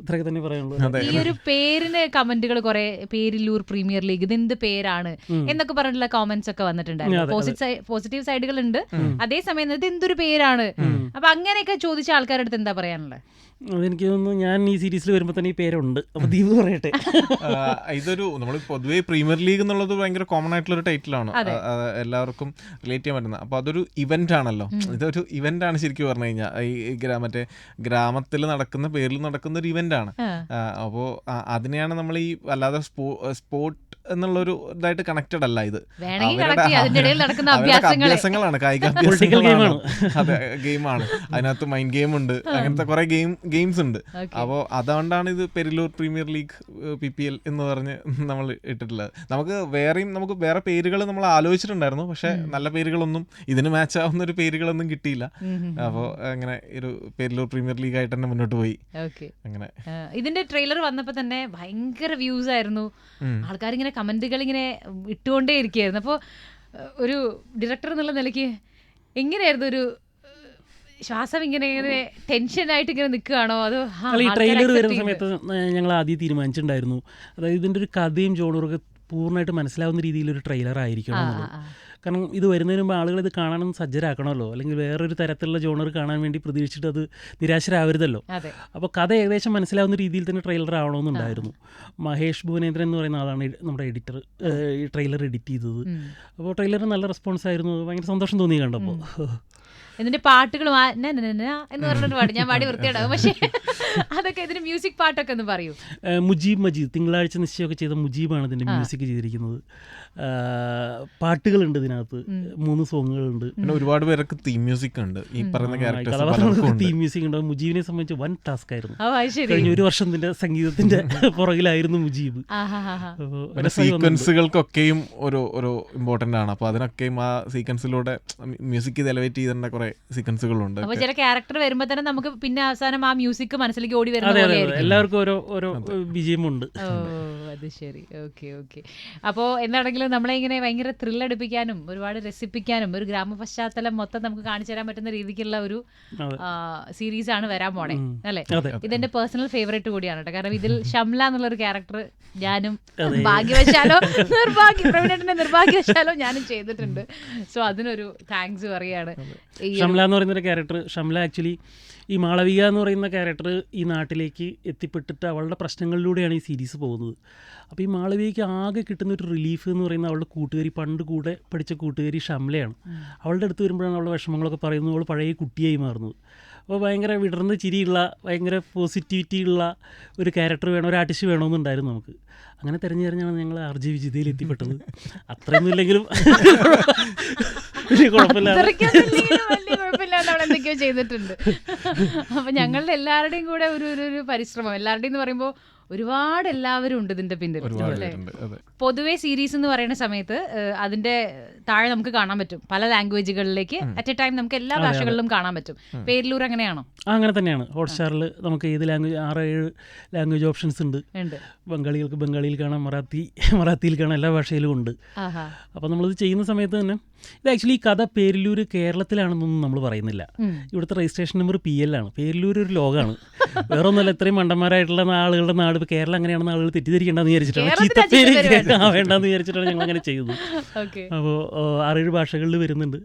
ഇത്രയൊക്കെ തന്നെ പറയാനുള്ളൂ ഈ ഒരു പേരിന് കമന്റുകൾ കുറെ പേരില്ലൂർ പ്രീമിയർ ലീഗ് ഇത് എന്ത് പേരാണ്. എന്നൊക്കെ പറഞ്ഞിട്ടുള്ള കോമന്റ്സ് ഒക്കെ വന്നിട്ടുണ്ടായിരുന്നു. പോസിറ്റീവ് പോസിറ്റീവ് സൈഡുകൾ ഉണ്ട് അതേസമയം ഇത് എന്തൊരു പേരാണ്. അപ്പൊ അങ്ങനെയൊക്കെ ചോദിച്ച ആൾക്കാരുടെ അടുത്ത് എന്താ പറയാനുള്ളത്? അതെനിക്ക് തോന്നുന്നു ഞാൻ ഈ സീരീസിൽ വരുമ്പോൾ തന്നെ ഈ പേരുണ്ട്. അപ്പോൾ ദീപ് പറയട്ടെ. ഇതൊരു നമ്മൾ പൊതുവേ പ്രീമിയർ ലീഗ് എന്നുള്ളത് ഭയങ്കര കോമൺ ആയിട്ടുള്ള ഒരു ടൈറ്റിലാണ് ആണ്. എല്ലാവർക്കും റിലേറ്റ് ചെയ്യാൻ പറ്റുന്നത് അപ്പോൾ അതൊരു ഇവന്റ് ആണല്ലോ. ഇതൊരു ഇവന്റ് ആണ് ശരിക്കും പറഞ്ഞു കഴിഞ്ഞാൽ ഈ ഗ്രാമത്തെ മറ്റേ ഗ്രാമത്തിൽ നടക്കുന്ന പേരിൽ നടക്കുന്ന ഒരു ഇവന്റ് ആണ്. അപ്പോ അപ്പോൾ അതിനെയാണ് നമ്മൾ ഈ അല്ലാതെ സ്പോർട്ട് എന്നുള്ളൊരു ഇതായിട്ട് കണക്റ്റഡ് അല്ല ഇത്. അഭ്യാസങ്ങളാണ്. കായിക അഭ്യാസങ്ങളാണ്. game അതെ ഗെയിമാണ് അതിനകത്ത് മൈൻഡ് ഗെയിം ഉണ്ട്. അങ്ങനത്തെ കുറെ ഗെയിം ഗെയിംസ് ഉണ്ട്. അപ്പോൾ അതുകൊണ്ടാണ് ഇത് Perilloor premier league P P L എന്ന് പറഞ്ഞ് നമ്മൾ ഇട്ടിട്ടുള്ളത്. നമുക്ക് വേറെയും നമുക്ക് വേറെ പേരുകൾ നമ്മൾ ആലോചിച്ചിട്ടുണ്ടായിരുന്നു. പക്ഷെ നല്ല പേരുകളൊന്നും ഇതിന് മാച്ച് ആവുന്ന ഒരു പേരുകളൊന്നും കിട്ടിയില്ല. അപ്പോൾ അങ്ങനെ ഒരു പെരിലൂർ പ്രീമിയർ ലീഗ് ആയിട്ട് തന്നെ മുന്നോട്ട് പോയി. ഓക്കെ അങ്ങനെ. ഇതിന്റെ ട്രെയിലർ വന്നപ്പോൾ തന്നെ ഭയങ്കര വ്യൂസ് ആയിരുന്നു. ആൾക്കാർ ഇങ്ങനെ കമന്റുകൾ ഇങ്ങനെ ഇട്ടുകൊണ്ടേ ഇരിക്കുകയായിരുന്നു. അപ്പോൾ ഒരു ഡയറക്ടർ എന്നുള്ള നിലയ്ക്ക് എങ്ങനെയായിരുന്നു ഒരു ശ്വാസം ഇങ്ങനെ ഇങ്ങനെ ടെൻഷനായിട്ട് ഇങ്ങനെ നിൽക്കുകയാണോ? അതോ ഈ ട്രെയിലർ വരുന്ന? സമയത്ത് ഞങ്ങൾ ആദ്യം തീരുമാനിച്ചിട്ടുണ്ടായിരുന്നു. അതായത് ഇതിന്റെ ഒരു കഥയും ജോണറൊക്കെ പൂർണമായിട്ട് മനസ്സിലാവുന്ന രീതിയിലൊരു ട്രെയിലർ ആയിരിക്കണം കാരണം ഇത് വരുന്നതിന് മുമ്പ് ആളുകൾ ഇത് കാണാനൊന്ന് സജ്ജരാക്കണമല്ലോ. അല്ലെങ്കിൽ വേറൊരു തരത്തിലുള്ള ജോണർ കാണാൻ വേണ്ടി പ്രതീക്ഷിച്ചിട്ട് അത് നിരാശരാവരുതല്ലോ. അപ്പോൾ കഥ ഏകദേശം മനസ്സിലാവുന്ന രീതിയിൽ തന്നെ ട്രെയിലർ ആവണമെന്നുണ്ടായിരുന്നു. മഹേഷ് ഭുവനേന്ദ്രൻ എന്ന് പറയുന്ന ആളാണ് നമ്മുടെ എഡിറ്റർ ഈ ട്രെയിലർ എഡിറ്റ് ചെയ്തത്. അപ്പോൾ ട്രെയിലർ നല്ല റെസ്പോൺസ് ആയിരുന്നു. ഭയങ്കര സന്തോഷം തോന്നി കണ്ടപ്പോൾ ഇതിന്റെ പാട്ടുകൾ എന്ന് പറഞ്ഞിട്ട് പാട്ട്. ഞാൻ പാടി വൃത്തിയാടാവും പക്ഷേ അതൊക്കെ ഇതിന്റെ മ്യൂസിക് പാട്ടൊക്കെ ഒന്ന് പറയൂ. മുജീബ് മജീദ് തിങ്കളാഴ്ച നിശ്ചയമൊക്കെ ചെയ്ത മുജീബാണ് ഇതിന്റെ മ്യൂസിക് ചെയ്തിരിക്കുന്നത്. പാട്ടുകളുണ്ട് ഇതിനകത്ത്. മൂന്ന് സോങ്ങുകളുണ്ട്. പിന്നെ ഒരുപാട് പേരൊക്കെ തീം മ്യൂസിക് ഉണ്ട്. ഈ പറയുന്ന ക്യാരക്ടേഴ്സ് തീം മ്യൂസിക് ഉണ്ട്. മുജീബിനെ സംബന്ധിച്ച് വൻ ടാസ്ക് ആയിരുന്നു. കഴിഞ്ഞ ഒരു വർഷത്തിന്റെ സംഗീതത്തിന്റെ <laughs> പുറകിലായിരുന്നു മുജീബ്. സീക്വൻസുകൾക്കൊക്കെയും ഒരു ഒരു ഇമ്പോർട്ടന്റ് ആണ്. അപ്പൊ അതിനൊക്കെയും ആ സീക്വൻസിലൂടെ മ്യൂസിക് ഇത് എലവേറ്റ് ചെയ്തിട്ടുള്ള കുറെ സീക്വൻസുകളുണ്ട് അപ്പൊ ചില ക്യാരക്ടർ വരുമ്പോ തന്നെ നമുക്ക് പിന്നെ അവസാനം ആ മ്യൂസിക് മനസ്സിലേക്ക് ഓടി വരുന്ന അതെ അതെ പോലെ ആയിരിക്കും എല്ലാവർക്കും ഓരോ ഓരോ വിജയമുണ്ട്. ഓ അത് ശരി. Okay okay. അപ്പോൾ എന്താണെങ്കിലും നമ്മളെ ഇങ്ങനെ ഭയങ്കര ത്രില്ലടിപ്പിക്കാനും ഒരുപാട് രസിപ്പിക്കാനും ഒരു ഗ്രാമ പശ്ചാത്തലം മൊത്തം നമുക്ക് കാണിച്ചു തരാൻ പറ്റുന്ന രീതിക്കുള്ള ഒരു സീരീസ് ആണ് വരാൻ പോണേ അല്ലെ? ഇതെന്റെ പേഴ്സണൽ ഫേവറേറ്റ് കൂടിയാണ് കേട്ടോ. കാരണം ഇതിൽ <laughs> ഷംല എന്നുള്ള ഒരു ക്യാരക്ടർ ഞാനും. ഭാഗ്യവശാലോ <laughs> നിർഭാഗ്യ പ്രവീണേട്ടന്റെ നിർഭാഗ്യവശാലോ ഞാനും ചെയ്തിട്ടുണ്ട്. സോ അതിനൊരു താങ്ക്സ് പറയാണ് ഷംല എന്ന് പറയുന്ന ഒരു ക്യാരക്ടർ ഷംല ആക്ച്വലി ഈ മാളവിക എന്ന് പറയുന്ന ക്യാരക്ടർ ഈ നാട്ടിലേക്ക് എത്തിപ്പെട്ടിട്ട് അവളുടെ പ്രശ്നങ്ങളിലൂടെയാണ് ഈ സീരീസ് പോകുന്നത്. അപ്പോൾ ഈ മാളവികയ്ക്ക് ആകെ കിട്ടുന്ന ഒരു റിലീഫ് എന്ന് പറയുന്നത് അവളുടെ കൂട്ടുകാരി പണ്ട് കൂടെ പഠിച്ച കൂട്ടുകാരി ഷംലയാണ്. അവളുടെ അടുത്ത് വരുമ്പോഴാണ് അവളുടെ വിഷമങ്ങളൊക്കെ പറയുന്നത്. അവൾ പഴയ കുട്ടിയായി മാറുന്നത്. അപ്പോൾ ഭയങ്കര വിടർന്ന ചിരിയുള്ള ഭയങ്കര പോസിറ്റിവിറ്റി ഉള്ള ഒരു ക്യാരക്ടർ വേണം ഒരു ആർട്ടിസ്റ്റ് വേണമെന്നുണ്ടായിരുന്നു നമുക്ക്. അങ്ങനെ തിരഞ്ഞു തിരഞ്ഞാണ് ഞങ്ങൾ ആർ ജി വിജിതയിൽ എത്തിപ്പെട്ടത്. അത്രയൊന്നും ഇല്ലെങ്കിലും <laughs> വലിയ ചെയ്തിട്ടുണ്ട്. അപ്പൊ ഞങ്ങളുടെ എല്ലാവരുടെയും കൂടെ ഒരു ഒരു ഒരു പരിശ്രമം. എല്ലാവരുടെയും എന്ന് പറയുമ്പോൾ ഒരുപാട് എല്ലാവരും ഉണ്ട് ഇതിന്റെ പിന്നിൽ. അല്ലേ? പൊതുവേ സീരീസ് എന്ന് പറയുന്ന സമയത്ത് അതിന്റെ താഴെ നമുക്ക് കാണാൻ പറ്റും. പല ലാംഗ്വേജുകളിലേക്ക് അറ്റ് എ ടൈം നമുക്ക് എല്ലാ ഭാഷകളിലും കാണാൻ പറ്റും. പേരിലൂർ അങ്ങനെയാണോ? ആ, അങ്ങനെ തന്നെയാണ്. ഹോട്ട്സ്റ്റാറിൽ നമുക്ക് ഏത് ലാംഗ്വേജ് ആറ് ഏഴ് ലാംഗ്വേജ് ഓപ്ഷൻസ് ഉണ്ട്. ഉണ്ട്. ബംഗാളികൾക്ക് ബംഗാളിയിൽ കാണാം മറാത്തി മറാത്തിയിൽ കാണാം എല്ലാ ഭാഷയിലും ഉണ്ട്. അപ്പൊ അപ്പോൾ നമ്മളിത് ചെയ്യുന്ന സമയത്ത് തന്നെ ഇത് ആക്ച്വലി ഈ കഥ പേരിലൂർ കേരളത്തിലാണെന്നൊന്നും നമ്മൾ പറയുന്നില്ല. ഇവിടുത്തെ രജിസ്ട്രേഷൻ നമ്പർ പി എൽ ആണ്. പേരിലൂർ ഒരു ലോകമാണ് വേറെ ഒന്നല്ല ഇത്രയും മണ്ടന്മാരായിട്ടുള്ള ആളുകളുടെ നാട് ഇപ്പോൾ കേരളം അങ്ങനെയാണെന്ന് ആളുകൾ തെറ്റിദ്ധരിക്കേണ്ടെന്ന് വിചാരിച്ചിട്ടാണ് ചീത്തപ്പേര് വേണ്ടെന്ന് വിചാരിച്ചിട്ടാണ് ഞങ്ങൾ അങ്ങനെ ചെയ്തത് അപ്പോൾ ആറേഴ് ഭാഷകളിൽ വരുന്നുണ്ട്.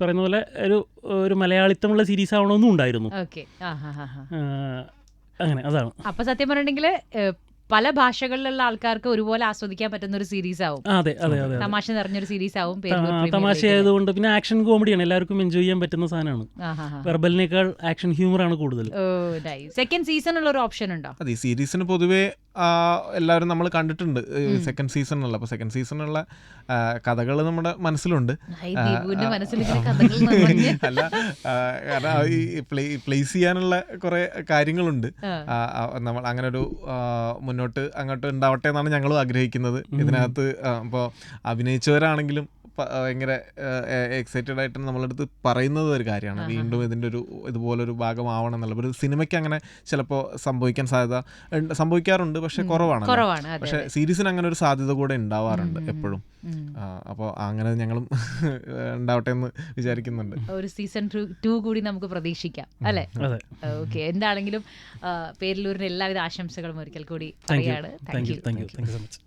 പറയുന്ന പോലെ ഒരു ഒരു മലയാളിത്തമുള്ള സീരീസ് ആവണമെന്നും ഉണ്ടായിരുന്നു. അങ്ങനെ അതാണ്. അപ്പൊ സത്യം പറഞ്ഞിട്ടുണ്ടെങ്കിൽ പല ഭാഷകളിലുള്ള ആൾക്കാർക്ക് ഒരുപോലെ ആസ്വദിക്കാൻ പറ്റുന്ന ഒരു സീരീസ് ആവും. അതെ അതെ അതെ തമാശ നിറഞ്ഞൊരു സീരീസ് ആവും തമാശ ആയതുകൊണ്ട് പിന്നെ ആക്ഷൻ കോമഡിയാണ് എല്ലാവർക്കും എൻജോയ് ചെയ്യാൻ പറ്റുന്ന സാധനമാണ്. വെർബലിനേക്കാൾ ആക്ഷൻ ഹ്യൂമർ ആണ് കൂടുതൽ. ഓ സെക്കൻഡ് സീസൺ ഉള്ള ഒരു ഓപ്ഷൻ ഉണ്ടോ? അതെ സീരീസിന് പൊതുവേ എല്ലാവരും നമ്മൾ കണ്ടിട്ടുണ്ട്. സെക്കൻഡ് സീസണിലുള്ള അപ്പോൾ സെക്കൻഡ് സീസണിലുള്ള കഥകൾ നമ്മുടെ മനസ്സിലുണ്ട്. <laughs> അല്ല കാരണം ഈ പ്ലേസ് ചെയ്യാനുള്ള കുറെ കാര്യങ്ങളുണ്ട്. നമ്മൾ അങ്ങനെ ഒരു ആ, മുന്നോട്ട് അങ്ങോട്ട് ഉണ്ടാവട്ടെ എന്നാണ് ഞങ്ങളും ആഗ്രഹിക്കുന്നത്. ഇതിനകത്ത് അപ്പോൾ അഭിനയിച്ചവരാണെങ്കിലും ഭയങ്കര എക്സൈറ്റഡ് ആയിട്ട് നമ്മളടുത്ത് പറയുന്നത് ഒരു കാര്യമാണ്. വീണ്ടും ഇതിന്റെ ഒരു ഇതുപോലൊരു ഭാഗമാവണം എന്നുള്ള ഒരു സിനിമയ്ക്ക് അങ്ങനെ ചിലപ്പോൾ സംഭവിക്കാൻ സാധ്യത സംഭവിക്കാറുണ്ട് പക്ഷെ കുറവാണ്. പക്ഷെ സീരീസിന് അങ്ങനെ ഒരു സാധ്യത കൂടെ ഉണ്ടാവാറുണ്ട് എപ്പോഴും. അപ്പോൾ അങ്ങനെ ഞങ്ങളും ഉണ്ടാവട്ടെ എന്ന് വിചാരിക്കുന്നുണ്ട്. ഒരു സീസൺ ടു കൂടി നമുക്ക് പ്രതീക്ഷിക്കാം അല്ലെ? ഓക്കെ. എന്താണെങ്കിലും പേരിലൂരിന് പേരിലൂരിന്റെ എല്ലാവിധ ആശംസകളും ഒരിക്കൽ കൂടി പറയാണ് thank you thank you thank you so much